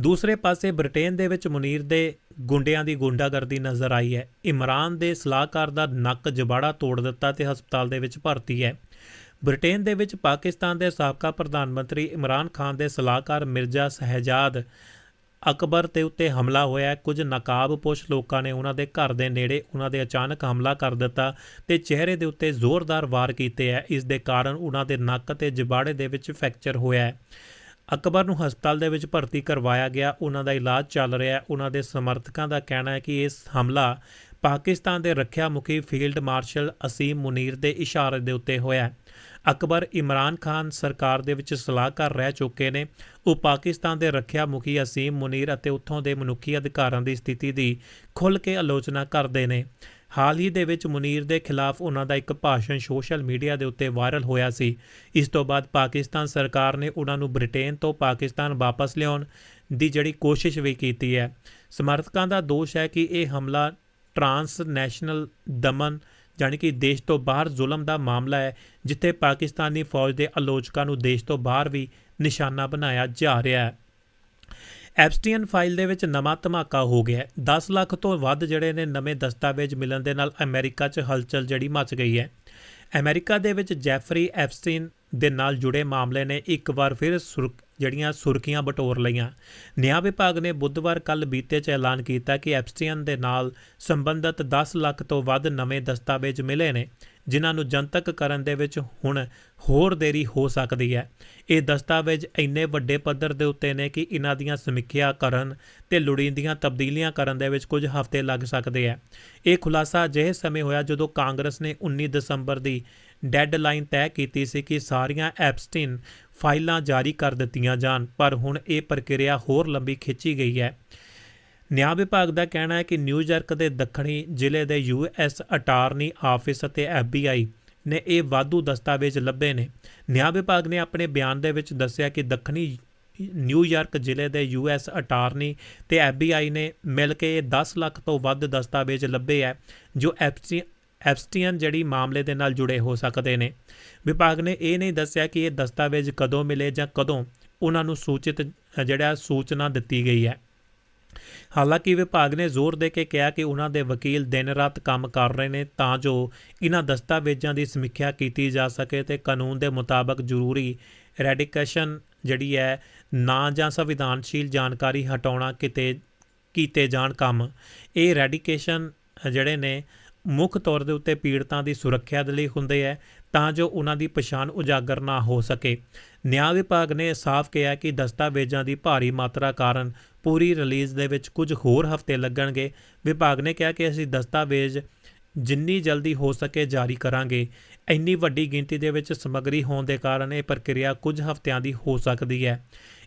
ਦੂਸਰੇ ਪਾਸੇ ਬ੍ਰਿਟੇਨ ਦੇ ਵਿੱਚ ਮੁਨੀਰ ਦੇ ਗੁੰਡਿਆਂ ਦੀ ਗੁੰਡਾਗਰਦੀ ਨਜ਼ਰ ਆਈ ਹੈ। ਇਮਰਾਨ ਦੇ ਸਲਾਹਕਾਰ ਦਾ ਨੱਕ ਜਬਾੜਾ ਤੋੜ ਦਿੱਤਾ ਤੇ ਹਸਪਤਾਲ ਦੇ ਵਿੱਚ ਭਰਤੀ ਹੈ। ਬ੍ਰਿਟੇਨ ਦੇ ਵਿੱਚ ਪਾਕਿਸਤਾਨ ਦੇ ਸਾਬਕਾ ਪ੍ਰਧਾਨ ਮੰਤਰੀ ਇਮਰਾਨ ਖਾਨ ਦੇ ਸਲਾਹਕਾਰ ਮਿਰਜ਼ਾ ਸਹਿਜਾਦ ਅਕਬਰ ਤੇ ਉੱਤੇ ਹਮਲਾ ਹੋਇਆ ਹੈ। ਕੁਝ ਨਕਾਬਪੋਸ਼ ਲੋਕਾਂ ਨੇ ਉਹਨਾਂ ਦੇ ਘਰ ਦੇ ਨੇੜੇ ਉਹਨਾਂ ਦੇ ਅਚਾਨਕ ਹਮਲਾ ਕਰ ਦਿੱਤਾ ਤੇ ਚਿਹਰੇ ਦੇ ਉੱਤੇ ਜ਼ੋਰਦਾਰ ਵਾਰ ਕੀਤੇ ਹੈ। ਇਸ ਦੇ ਕਾਰਨ ਉਹਨਾਂ ਦੇ ਨੱਕ ਤੇ ਜਬਾੜੇ ਦੇ ਵਿੱਚ ਫ੍ਰੈਕਚਰ ਹੋਇਆ ਹੈ। ਅਕਬਰ ਨੂੰ ਹਸਪਤਾਲ ਦੇ ਵਿੱਚ ਭਰਤੀ ਕਰਵਾਇਆ ਗਿਆ। ਉਹਨਾਂ ਦਾ ਇਲਾਜ ਚੱਲ ਰਿਹਾ ਹੈ। ਉਹਨਾਂ ਦੇ ਸਮਰਥਕਾਂ ਦਾ ਕਹਿਣਾ ਹੈ ਕਿ ਇਸ ਹਮਲਾ ਪਾਕਿਸਤਾਨ ਦੇ ਰੱਖਿਆ ਮੁਖੀ ਫੀਲਡ ਮਾਰਸ਼ਲ ਅਸੀਮ ਮੁਨੀਰ ਦੇ ਇਸ਼ਾਰੇ ਦੇ ਉੱਤੇ ਹੋਇਆ ਹੈ। ਅਕਬਰ ਇਮਰਾਨ ਖਾਨ ਸਰਕਾਰ ਦੇ ਵਿੱਚ ਸਲਾਹਕਾਰ ਰਹਿ ਚੁੱਕੇ ਨੇ। ਉਹ ਪਾਕਿਸਤਾਨ ਦੇ ਰੱਖਿਆ ਮੁਖੀ ਅਸੀਮ ਮੁਨੀਰ ਅਤੇ ਉੱਥੋਂ ਦੇ ਮਨੁੱਖੀ ਅਧਿਕਾਰਾਂ ਦੀ ਸਥਿਤੀ ਦੀ ਖੁੱਲ੍ਹ ਕੇ ਆਲੋਚਨਾ ਕਰਦੇ ਨੇ। ਹਾਲ ਹੀ ਦੇ ਵਿੱਚ ਮੁਨੀਰ ਦੇ ਖਿਲਾਫ ਉਹਨਾਂ ਦਾ ਇੱਕ ਭਾਸ਼ਣ ਸੋਸ਼ਲ ਮੀਡੀਆ ਦੇ ਉੱਤੇ ਵਾਇਰਲ ਹੋਇਆ ਸੀ। ਇਸ ਤੋਂ ਬਾਅਦ ਪਾਕਿਸਤਾਨ ਸਰਕਾਰ ਨੇ ਉਹਨਾਂ ਨੂੰ ਬ੍ਰਿਟੇਨ ਤੋਂ ਪਾਕਿਸਤਾਨ ਵਾਪਸ ਲਿਆਉਣ ਦੀ ਜਿਹੜੀ ਕੋਸ਼ਿਸ਼ ਵੀ ਕੀਤੀ ਹੈ। ਸਮਰਥਕਾਂ ਦਾ ਦੋਸ਼ ਹੈ ਕਿ ਇਹ ਹਮਲਾ ਟਰਾਂਸਨੈਸ਼ਨਲ ਦਮਨ ਜਾਣੀ ਕਿ ਦੇਸ਼ ਤੋਂ ਬਾਹਰ ਜ਼ੁਲਮ ਦਾ ਮਾਮਲਾ ਹੈ, ਜਿੱਥੇ ਪਾਕਿਸਤਾਨੀ ਫੌਜ ਦੇ ਆਲੋਚਕਾਂ ਨੂੰ ਦੇਸ਼ ਤੋਂ ਬਾਹਰ ਵੀ ਨਿਸ਼ਾਨਾ ਬਣਾਇਆ ਜਾ ਰਿਹਾ ਹੈ। ਐਪਸਟੀਨ ਫਾਈਲ ਦੇ ਵਿੱਚ ਨਵਾਂ ਧਮਾਕਾ ਹੋ ਗਿਆ ਹੈ। 10 ਲੱਖ ਤੋਂ ਵੱਧ ਜਿਹੜੇ ਨੇ ਨਵੇਂ ਦਸਤਾਵੇਜ਼ ਮਿਲਣ ਦੇ ਨਾਲ ਅਮਰੀਕਾ 'ਚ ਹਲਚਲ ਜਿਹੜੀ ਮਚ ਗਈ ਹੈ। ਅਮਰੀਕਾ ਦੇ ਵਿੱਚ ਜੈਫਰੀ ਐਪਸਟੀਨ ਦੇ ਨਾਲ ਜੁੜੇ ਮਾਮਲੇ ਨੇ ਇੱਕ ਵਾਰ ਫਿਰ ਸੁਰਖ, ਜਿਹੜੀਆਂ ਸੁਰਖੀਆਂ ਬਟੋਰ ਲਈਆਂ। ਨਿਆਂ ਵਿਭਾਗ ਨੇ ਬੁੱਧਵਾਰ ਕੱਲ ਬੀਤੇ 'ਚ ਐਲਾਨ ਕੀਤਾ ਕਿ ਐਪਸਟੀਨ ਦੇ ਨਾਲ ਸੰਬੰਧਿਤ 10 ਲੱਖ ਤੋਂ ਵੱਧ ਨਵੇਂ ਦਸਤਾਵੇਜ਼ ਮਿਲੇ ਨੇ, ਜਿਨ੍ਹਾਂ ਨੂੰ ਜਨਤਕ ਕਰਨ ਦੇ ਵਿੱਚ ਹੁਣ ਹੋਰ ਦੇਰੀ ਹੋ ਸਕਦੀ ਹੈ। ਇਹ ਦਸਤਾਵੇਜ਼ ਇੰਨੇ ਵੱਡੇ ਪੱਧਰ ਦੇ ਉੱਤੇ ਨੇ ਕਿ ਇਹਨਾਂ ਦੀਆਂ ਸਮੀਖਿਆ ਕਰਨ ਤੇ ਲੋੜੀਂਦੀਆਂ ਤਬਦੀਲੀਆਂ ਕਰਨ ਦੇ ਵਿੱਚ ਕੁਝ ਹਫ਼ਤੇ ਲੱਗ ਸਕਦੇ ਆ ਇਹ ਖੁਲਾਸਾ ਅਜਿਹੇ ਸਮੇਂ ਹੋਇਆ ਜਦੋਂ ਕਾਂਗਰਸ ਨੇ 19 ਦਸੰਬਰ ਦੀ ਡੈੱਡਲਾਈਨ ਤੈਅ ਕੀਤੀ ਸੀ ਕਿ ਸਾਰੀਆਂ ਐਪਸਟਿਨ ਫਾਈਲਾਂ ਜਾਰੀ ਕਰ ਦਿੱਤੀਆਂ ਜਾਣ, ਪਰ ਹੁਣ ਇਹ ਪ੍ਰਕਿਰਿਆ ਹੋਰ ਲੰਬੀ ਖਿੱਚੀ ਗਈ ਹੈ। ਨਿਆਂ ਵਿਭਾਗ ਦਾ ਕਹਿਣਾ ਹੈ ਕਿ ਨਿਊਯਾਰਕ ਦੇ ਦੱਖਣੀ ਜ਼ਿਲ੍ਹੇ ਦੇ ਯੂਐਸ ਅਟਾਰਨੀ ਆਫਿਸ ਅਤੇ ਐਫਬੀਆਈ ਨੇ ਇਹ ਵਾਧੂ ਦਸਤਾਵੇਜ਼ ਲੱਭੇ ਨੇ। ਨਿਆਂ ਵਿਭਾਗ ਨੇ ਆਪਣੇ ਬਿਆਨ ਦੇ ਵਿੱਚ ਦੱਸਿਆ ਕਿ ਦੱਖਣੀ ਨਿਊਯਾਰਕ ਜ਼ਿਲ੍ਹੇ ਦੇ ਯੂਐਸ ਅਟਾਰਨੀ ਤੇ ਐਫਬੀਆਈ ਨੇ ਮਿਲ ਕੇ 10 ਲੱਖ ਤੋਂ ਵੱਧ ਦਸਤਾਵੇਜ਼ ਲੱਭੇ ਹੈ, ਜੋ ਐਪਸਟੀ ਜਿਹੜੀ ਮਾਮਲੇ ਦੇ ਨਾਲ ਜੁੜੇ ਹੋ ਸਕਦੇ ਨੇ। ਵਿਭਾਗ ਨੇ ਇਹ ਨਹੀਂ ਦੱਸਿਆ ਕਿ ਇਹ ਦਸਤਾਵੇਜ਼ ਕਦੋਂ ਮਿਲੇ ਜਾਂ ਕਦੋਂ ਉਹਨਾਂ ਨੂੰ ਸੂਚਿਤ, ਜਿਹੜਾ ਸੂਚਨਾ ਦਿੱਤੀ ਗਈ ਹੈ। ਹਾਲਾਂਕਿ ਵਿਭਾਗ ਨੇ ਜ਼ੋਰ ਦੇ ਕੇ ਕਿਹਾ ਕਿ ਉਹਨਾਂ ਦੇ ਵਕੀਲ ਦਿਨ ਰਾਤ ਕੰਮ ਕਰ ਰਹੇ ਨੇ ਤਾਂ ਜੋ ਇਹਨਾਂ ਦਸਤਾਵੇਜ਼ਾਂ ਦੀ ਸਮੀਖਿਆ ਕੀਤੀ ਜਾ ਸਕੇ ਤੇ ਕਾਨੂੰਨ ਦੇ ਮੁਤਾਬਕ ਜ਼ਰੂਰੀ ਰੈਡੀਕੇਸ਼ਨ ਜਿਹੜੀ ਹੈ, ਨਾ ਜਾਂ ਸੰਵਿਧਾਨਸ਼ੀਲ ਜਾਣਕਾਰੀ ਹਟਾਉਣਾ ਕਿਤੇ, ਕੀਤੇ ਜਾਣ ਕੰਮ। ਇਹ ਰੈਡੀਕੇਸ਼ਨ ਜਿਹੜੇ ਨੇ ਮੁੱਖ ਤੌਰ ਦੇ ਉੱਤੇ ਪੀੜਤਾਂ ਦੀ ਸੁਰੱਖਿਆ ਦੇ ਲਈ ਹੁੰਦੇ ਹੈ ਤਾਂ ਜੋ ਉਹਨਾਂ ਦੀ ਪਛਾਣ ਉਜਾਗਰ ਨਾ ਹੋ ਸਕੇ। ਨਿਆਂ ਵਿਭਾਗ ਨੇ ਸਾਫ਼ ਕਿਹਾ ਕਿ ਦਸਤਾਵੇਜ਼ਾਂ ਦੀ ਭਾਰੀ ਮਾਤਰਾ ਕਾਰਨ ਪੂਰੀ ਰਿਲੀਜ਼ ਦੇ ਵਿੱਚ ਕੁਝ ਹੋਰ ਹਫ਼ਤੇ ਲੱਗਣਗੇ। ਵਿਭਾਗ ਨੇ ਕਿਹਾ ਕਿ ਅਸੀਂ ਦਸਤਾਵੇਜ਼ ਜਿੰਨੀ ਜਲਦੀ ਹੋ ਸਕੇ ਜਾਰੀ ਕਰਾਂਗੇ। ਇੰਨੀ ਵੱਡੀ ਗਿਣਤੀ ਦੇ ਵਿੱਚ ਸਮੱਗਰੀ ਹੋਣ ਦੇ ਕਾਰਨ ਇਹ ਪ੍ਰਕਿਰਿਆ ਕੁਝ ਹਫ਼ਤਿਆਂ ਦੀ ਹੋ ਸਕਦੀ ਹੈ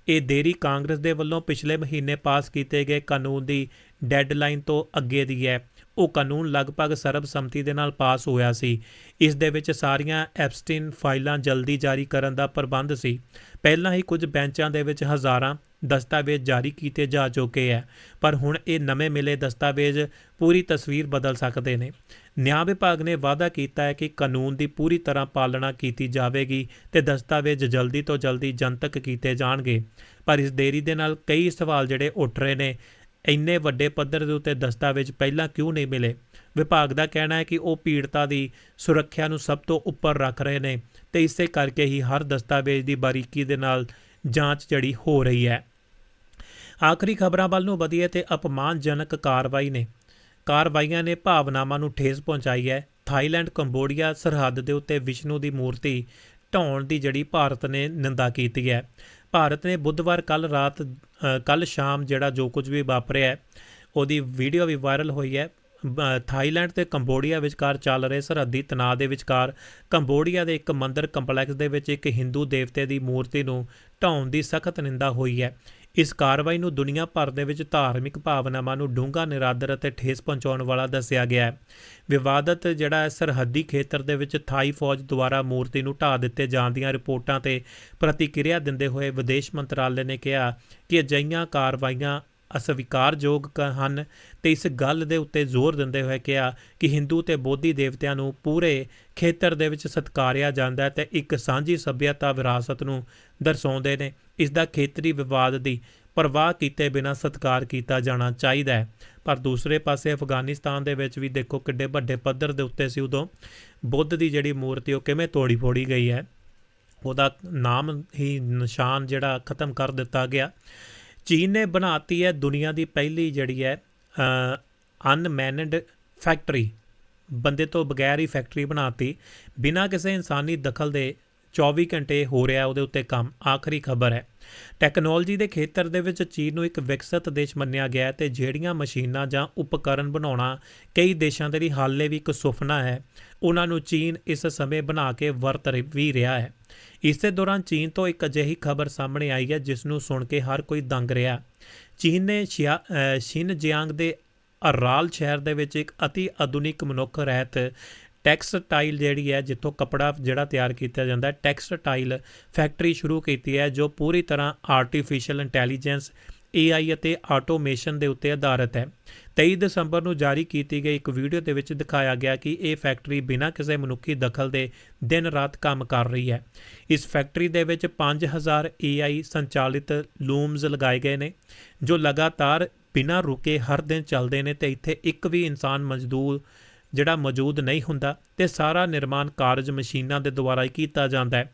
ਇਹ ਦੇਰੀ ਕਾਂਗਰਸ ਦੇ ਵੱਲੋਂ ਪਿਛਲੇ ਮਹੀਨੇ ਪਾਸ ਕੀਤੇ ਗਏ ਕਾਨੂੰਨ ਦੀ ਡੈੱਡਲਾਈਨ ਤੋਂ ਅੱਗੇ ਦੀ ਹੈ ਉਹ ਕਾਨੂੰਨ ਲਗਭਗ ਸਰਬਸੰਮਤੀ ਦੇ ਨਾਲ ਪਾਸ ਹੋਇਆ ਸੀ। ਇਸ ਦੇ ਵਿੱਚ ਸਾਰੀਆਂ ਐਪਸਟਿਨ ਫਾਈਲਾਂ ਜਲਦੀ ਜਾਰੀ ਕਰਨ ਦਾ ਪ੍ਰਬੰਧ ਸੀ। ਪਹਿਲਾਂ ਹੀ ਕੁਝ ਬੈਂਚਾਂ ਦੇ ਵਿੱਚ ਹਜ਼ਾਰਾਂ ਦਸਤਾਵੇਜ਼ ਜਾਰੀ ਕੀਤੇ ਜਾ ਚੁੱਕੇ ਹੈ ਪਰ ਹੁਣ ਇਹ ਨਵੇਂ ਮਿਲੇ ਦਸਤਾਵੇਜ਼ ਪੂਰੀ ਤਸਵੀਰ ਬਦਲ ਸਕਦੇ ਨੇ। ਨਿਆਂ ਵਿਭਾਗ ਨੇ ਵਾਅਦਾ ਕੀਤਾ ਹੈ ਕਿ ਕਾਨੂੰਨ ਦੀ ਪੂਰੀ ਤਰ੍ਹਾਂ ਪਾਲਣਾ ਕੀਤੀ ਜਾਵੇਗੀ ਤੇ ਦਸਤਾਵੇਜ਼ ਜਲਦੀ ਤੋਂ ਜਲਦੀ ਜਨਤਕ ਕੀਤੇ ਜਾਣਗੇ। ਪਰ ਇਸ ਦੇਰੀ ਦੇ ਨਾਲ ਕਈ ਸਵਾਲ ਜਿਹੜੇ ਉੱਠ ਰਹੇ ਨੇ। ਇੰਨੇ ਵੱਡੇ ਪੱਧਰ ਦੇ ਉੱਤੇ ਦਸਤਾਵੇਜ਼ ਪਹਿਲਾਂ ਕਿਉਂ ਨਹੀਂ ਮਿਲੇ? ਵਿਭਾਗ ਦਾ ਕਹਿਣਾ ਹੈ ਕਿ ਉਹ ਪੀੜਤਾ ਦੀ ਸੁਰੱਖਿਆ ਨੂੰ ਸਭ ਤੋਂ ਉੱਪਰ ਰੱਖ ਰਹੇ ਨੇ ਤੇ ਇਸੇ ਕਰਕੇ ਹੀ ਹਰ ਦਸਤਾਵੇਜ਼ ਦੀ ਬਾਰੀਕੀ ਦੇ ਨਾਲ ਜਾਂਚ ਜਿਹੜੀ ਹੋ ਰਹੀ ਹੈ। ਆਖਰੀ ਖਬਰਾਂ ਵੱਲ ਨੂੰ ਵਧੀਏ ਤੇ ਅਪਮਾਨਜਨਕ ਕਾਰਵਾਈ ਨੇ। ਕਾਰਵਾਈਆਂ ਨੇ ਭਾਵਨਾਵਾਂ ਨੂੰ ਠੇਸ ਪਹੁੰਚਾਈ ਹੈ। ਥਾਈਲੈਂਡ, ਕੰਬੋਡੀਆ, ਸਰਹੱਦ ਦੇ ਉੱਤੇ ਵਿਸ਼ਨੂੰ ਦੀ ਮੂਰਤੀ ਢਾਉਣ ਦੀ ਜਿਹੜੀ ਭਾਰਤ ਨੇ ਨਿੰਦਾ ਕੀਤੀ ਹੈ। ਭਾਰਤ ਨੇ ਬੁੱਧਵਾਰ ਕੱਲ ਰਾਤ ਕੱਲ ਸ਼ਾਮ ਜਿਹੜਾ ਜੋ ਕੁਝ ਵੀ ਵਾਪਰਿਆ ਹੈ, ਉਹਦੀ ਵੀਡੀਓ ਵੀ ਵਾਇਰਲ ਹੋਈ ਹੈ। ਥਾਈਲੈਂਡ ਤੇ ਕੰਬੋਡੀਆ ਵਿਚਕਾਰ ਚੱਲ ਰਹੇ ਸਰਹੱਦੀ ਤਣਾਅ ਦੇ ਵਿਚਕਾਰ ਕੰਬੋਡੀਆ ਦੇ ਇੱਕ ਮੰਦਿਰ ਕੰਪਲੈਕਸ ਦੇ ਵਿੱਚ ਇੱਕ ਹਿੰਦੂ ਦੇਵਤੇ ਦੀ ਮੂਰਤੀ ਨੂੰ ਢਾਉਣ ਦੀ ਸਖਤ ਨਿੰਦਾ ਹੋਈ ਹੈ। ਇਸ ਕਾਰਵਾਈ ਨੂੰ ਦੁਨੀਆ ਭਰ ਦੇ ਵਿੱਚ ਧਾਰਮਿਕ ਭਾਵਨਾਵਾਂ ਨੂੰ ਡੂੰਘਾ, ਨਿਰਾਦਰ ਅਤੇ ਠੇਸ ਪਹੁੰਚਾਉਣ ਵਾਲਾ ਦੱਸਿਆ ਗਿਆ ਹੈ। ਵਿਵਾਦਤ ਜਿਹੜਾ ਸਰਹੱਦੀ ਖੇਤਰ ਦੇ ਵਿੱਚ ਥਾਈ ਫੌਜ ਦੁਆਰਾ ਮੂਰਤੀ ਨੂੰ ਢਾਹ ਦਿੱਤੇ ਜਾਣ ਦੀਆਂ ਰਿਪੋਰਟਾਂ ਤੇ ਪ੍ਰਤੀਕਿਰਿਆ ਦਿੰਦੇ ਹੋਏ ਵਿਦੇਸ਼ ਮੰਤਰਾਲੇ ਨੇ ਕਿਹਾ ਕਿ ਅਜਿਹੀਆਂ ਕਾਰਵਾਈਆਂ ਅਸਵੀਕਾਰਯੋਗ ਕ- ਹਨ ਤੇ ਇਸ ਗੱਲ ਦੇ ਉੱਤੇ ਜ਼ੋਰ ਦਿੰਦੇ ਹੋਏ ਕਿਹਾ ਕਿ ਹਿੰਦੂ ਤੇ ਬੋਧੀ ਦੇਵਤਿਆਂ ਨੂੰ ਪੂਰੇ ਖੇਤਰ ਦੇ ਵਿੱਚ ਸਤਿਕਾਰਿਆ ਜਾਂਦਾ ਹੈ ਤੇ ਇੱਕ ਸਾਂਝੀ ਸੱਭਿਅਤਾ ਵਿਰਾਸਤ ਨੂੰ ਦਰਸਾਉਂਦੇ ਨੇ। ਇਸ ਦਾ ਖੇਤਰੀ ਵਿਵਾਦ ਦੀ ਪਰਵਾਹ ਕੀਤੇ ਬਿਨਾਂ ਸਤਿਕਾਰ ਕੀਤਾ ਜਾਣਾ ਚਾਹੀਦਾ ਹੈ। ਪਰ ਦੂਸਰੇ ਪਾਸੇ ਅਫਗਾਨਿਸਤਾਨ ਦੇ ਵਿੱਚ ਵੀ ਦੇਖੋ ਕਿੱਡੇ ਵੱਡੇ ਪੱਧਰ ਦੇ ਉੱਤੇ ਸੀ ਉਦੋਂ ਬੁੱਧ ਦੀ ਜਿਹੜੀ ਮੂਰਤੀ ਉਹ ਕਿਵੇਂ ਤੋੜੀ ਫੋੜੀ ਗਈ ਹੈ, ਉਹਦਾ ਨਾਮ ਹੀ ਨਿਸ਼ਾਨ ਜਿਹੜਾ ਖਤਮ ਕਰ ਦਿੱਤਾ ਗਿਆ। ਚੀਨ ਨੇ ਬਣਾਤੀ ਹੈ ਦੁਨੀਆ ਦੀ ਪਹਿਲੀ ਜਿਹੜੀ ਹੈ ਅਨਮੈਨਡ ਫੈਕਟਰੀ ਬੰਦੇ ਤੋਂ ਬਗੈਰ ਹੀ ਫੈਕਟਰੀ ਬਣਾਤੀ। ਬਿਨਾਂ ਕਿਸੇ ਇਨਸਾਨੀ ਦਖਲ ਦੇ 24 ਘੰਟੇ ਹੋ ਰਿਹਾ ਉਹਦੇ ਉੱਤੇ ਕੰਮ ਆਖਰੀ ਖਬਰ ਹੈ। ਟੈਕਨੋਲੋਜੀ ਦੇ ਖੇਤਰ ਦੇ ਵਿੱਚ ਚੀਨ ਨੂੰ ਇੱਕ ਵਿਕਸਿਤ ਦੇਸ਼ ਮੰਨਿਆ ਗਿਆ ਹੈ ਤੇ ਜਿਹੜੀਆਂ ਮਸ਼ੀਨਾਂ ਜਾਂ ਉਪਕਰਨ ਬਣਾਉਣਾ ਕਈ ਦੇਸ਼ਾਂ ਦੇ ਲਈ ਹਾਲੇ ਵੀ ਇੱਕ ਸੁਪਨਾ ਹੈ ਉਹਨਾਂ ਨੂੰ ਚੀਨ ਇਸ ਸਮੇਂ ਬਣਾ ਕੇ ਵਰਤ ਵੀ ਰਿਹਾ ਹੈ। ਇਸੇ ਦੌਰਾਨ ਚੀਨ ਤੋਂ ਇੱਕ ਅਜਿਹੀ ਖਬਰ ਸਾਹਮਣੇ ਆਈ ਹੈ ਜਿਸ ਨੂੰ ਸੁਣ ਕੇ ਹਰ ਕੋਈ ਦੰਗ ਰਿਹਾ ਚੀਨ ਨੇ ਸ਼ਿਆ- ਅ, ਸ਼ਿਨਜਿਆਂਗ ਦੇ ਅਰਾਲ ਸ਼ਹਿਰ ਦੇ ਵਿੱਚ ਇੱਕ ਅਤੀ ਆਧੁਨਿਕ ਮਨੁੱਖ ਰਹਿਤ ਟੈਕਸਟਾਈਲ ਜਿਹੜੀ ਹੈ, ਜਿੱਥੋਂ ਕਪੜਾ ਜਿਹੜਾ ਤਿਆਰ ਕੀਤਾ ਜਾਂਦਾ ਹੈ ਟੈਕਸਟਾਈਲ ਫੈਕਟਰੀ ਸ਼ੁਰੂ ਕੀਤੀ ਹੈ, ਜੋ ਪੂਰੀ ਤਰ੍ਹਾਂ ਆਰਟੀਫੀਸ਼ੀਅਲ ਇੰਟੈਲੀਜੈਂਸ AI ਅਤੇ ਆਟੋਮੇਸ਼ਨ ਦੇ ਉੱਤੇ ਆਧਾਰਿਤ ਹੈ। 23 ਦਸੰਬਰ ਨੂੰ ਜਾਰੀ ਕੀਤੀ ਗਈ ਇੱਕ ਵੀਡੀਓ ਦੇ ਵਿੱਚ ਦਿਖਾਇਆ ਗਿਆ ਕਿ ਇਹ ਫੈਕਟਰੀ ਬਿਨਾਂ ਕਿਸੇ ਮਨੁੱਖੀ ਦਖਲ ਦੇ ਦਿਨ ਰਾਤ ਕੰਮ ਕਰ ਰਹੀ ਹੈ। ਇਸ ਫੈਕਟਰੀ ਦੇ ਵਿੱਚ 5000 AI ਸੰਚਾਲਿਤ ਲੂਮਸ ਲਗਾਏ ਗਏ ਨੇ, ਜੋ ਲਗਾਤਾਰ ਬਿਨਾਂ ਰੁਕੇ ਹਰ ਦਿਨ ਚੱਲਦੇ ਨੇ ਤੇ ਇੱਥੇ ਇੱਕ ਵੀ ਇਨਸਾਨ ਮਜ਼ਦੂਰ ਜਿਹੜਾ ਮੌਜੂਦ ਨਹੀਂ ਹੁੰਦਾ ਤੇ ਸਾਰਾ ਨਿਰਮਾਣ ਕਾਰਜ ਮਸ਼ੀਨਾਂ ਦੇ ਦੁਆਰਾ ਹੀ ਕੀਤਾ ਜਾਂਦਾ ਹੈ।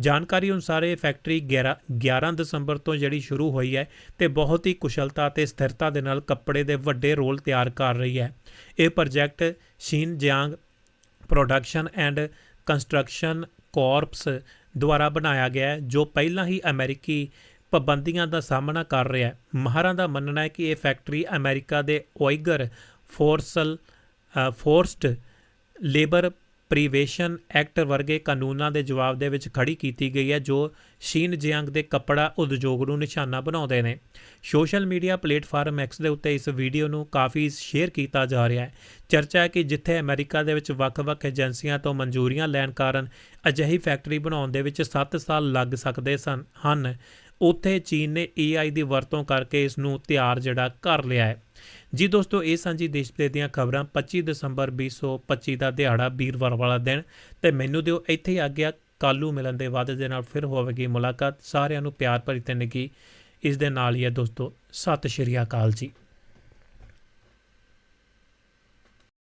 ਜਾਣਕਾਰੀ ਅਨੁਸਾਰ ਇਹ ਫੈਕਟਰੀ 11 11 ਦਸੰਬਰ ਤੋਂ ਜਿਹੜੀ ਸ਼ੁਰੂ ਹੋਈ ਹੈ ਤੇ ਬਹੁਤ ਹੀ ਕੁਸ਼ਲਤਾ ਤੇ ਸਥਿਰਤਾ ਦੇ ਨਾਲ ਕੱਪੜੇ ਦੇ ਵੱਡੇ ਰੋਲ ਤਿਆਰ ਕਰ ਰਹੀ ਹੈ। ਇਹ project Xinjiang production and construction corps ਦੁਆਰਾ ਬਣਾਇਆ ਗਿਆ ਹੈ, ਜੋ ਪਹਿਲਾਂ ਹੀ ਅਮਰੀਕੀ ਪਾਬੰਦੀਆਂ ਦਾ ਸਾਹਮਣਾ ਕਰ ਰਿਹਾ ਹੈ। ਮਾਹਰਾਂ ਦਾ ਮੰਨਣਾ ਹੈ ਕਿ ਇਹ ਫੈਕਟਰੀ ਅਮਰੀਕਾ ਦੇ Uyghur forced forced labour prevention act ਵਰਗੇ ਕਾਨੂੰਨਾਂ ਦੇ ਜਵਾਬ ਦੇ ਵਿੱਚ ਖੜੀ ਕੀਤੀ ਗਈ ਹੈ, ਜੋ ਸ਼ੀਨ ਜਿਆਂਗ ਦੇ ਕੱਪੜਾ ਉਦਯੋਗ ਨੂੰ ਨਿਸ਼ਾਨਾ ਬਣਾਉਂਦੇ ਨੇ। ਸੋਸ਼ਲ ਮੀਡੀਆ ਪਲੇਟਫਾਰਮ X ਦੇ ਉੱਤੇ ਇਸ ਵੀਡੀਓ ਨੂੰ ਕਾਫੀ ਸ਼ੇਅਰ ਕੀਤਾ ਜਾ ਰਿਹਾ ਹੈ। ਚਰਚਾ ਹੈ ਕਿ ਜਿੱਥੇ ਅਮਰੀਕਾ ਦੇ ਵਿੱਚ ਵੱਖ-ਵੱਖ ਏਜੰਸੀਆਂ ਤੋਂ ਮਨਜ਼ੂਰੀਆਂ ਲੈਣ ਕਾਰਨ ਅਜਿਹੀ ਫੈਕਟਰੀ ਬਣਾਉਣ ਦੇ ਵਿੱਚ 7 ਸਾਲ ਲੱਗ ਸਕਦੇ ਸਨ, ਹਨ। ਉੱਥੇ ਚੀਨ ਨੇ AI ਦੀ ਵਰਤੋਂ ਕਰਕੇ ਇਸ ਨੂੰ ਤਿਆਰ ਜਿਹੜਾ ਕਰ ਲਿਆ ਹੈ। ਜੀ ਦੋਸਤੋ, ਇਹ ਸਾਂਝੀ ਦੇਸ਼ ਵਿਦੇਸ਼ ਦੀਆਂ ਖਬਰਾਂ 25 ਦਸੰਬਰ 2025 ਦਾ ਦਿਹਾੜਾ ਵੀਰਵਾਰ ਵਾਲਾ ਦਿਨ। ਤੇ ਮੈਨੂੰ ਦਿਓ ਇੱਥੇ ਹੀ ਆ ਗਿਆ ਕਾਲੂ ਮਿਲਣ ਦੇ ਵਾਅਦੇ ਦੇ ਨਾਲ ਫਿਰ ਹੋਵੇਗੀ ਮੁਲਾਕਾਤ। ਸਾਰਿਆਂ ਨੂੰ ਪਿਆਰ ਭਰੀ ਤੇ ਨਿੱਘੀ ਇਸ ਦੇ ਨਾਲ ਹੀ ਹੈ ਦੋਸਤੋ, ਸਤਿ ਸ਼੍ਰੀ ਅਕਾਲ ਜੀ।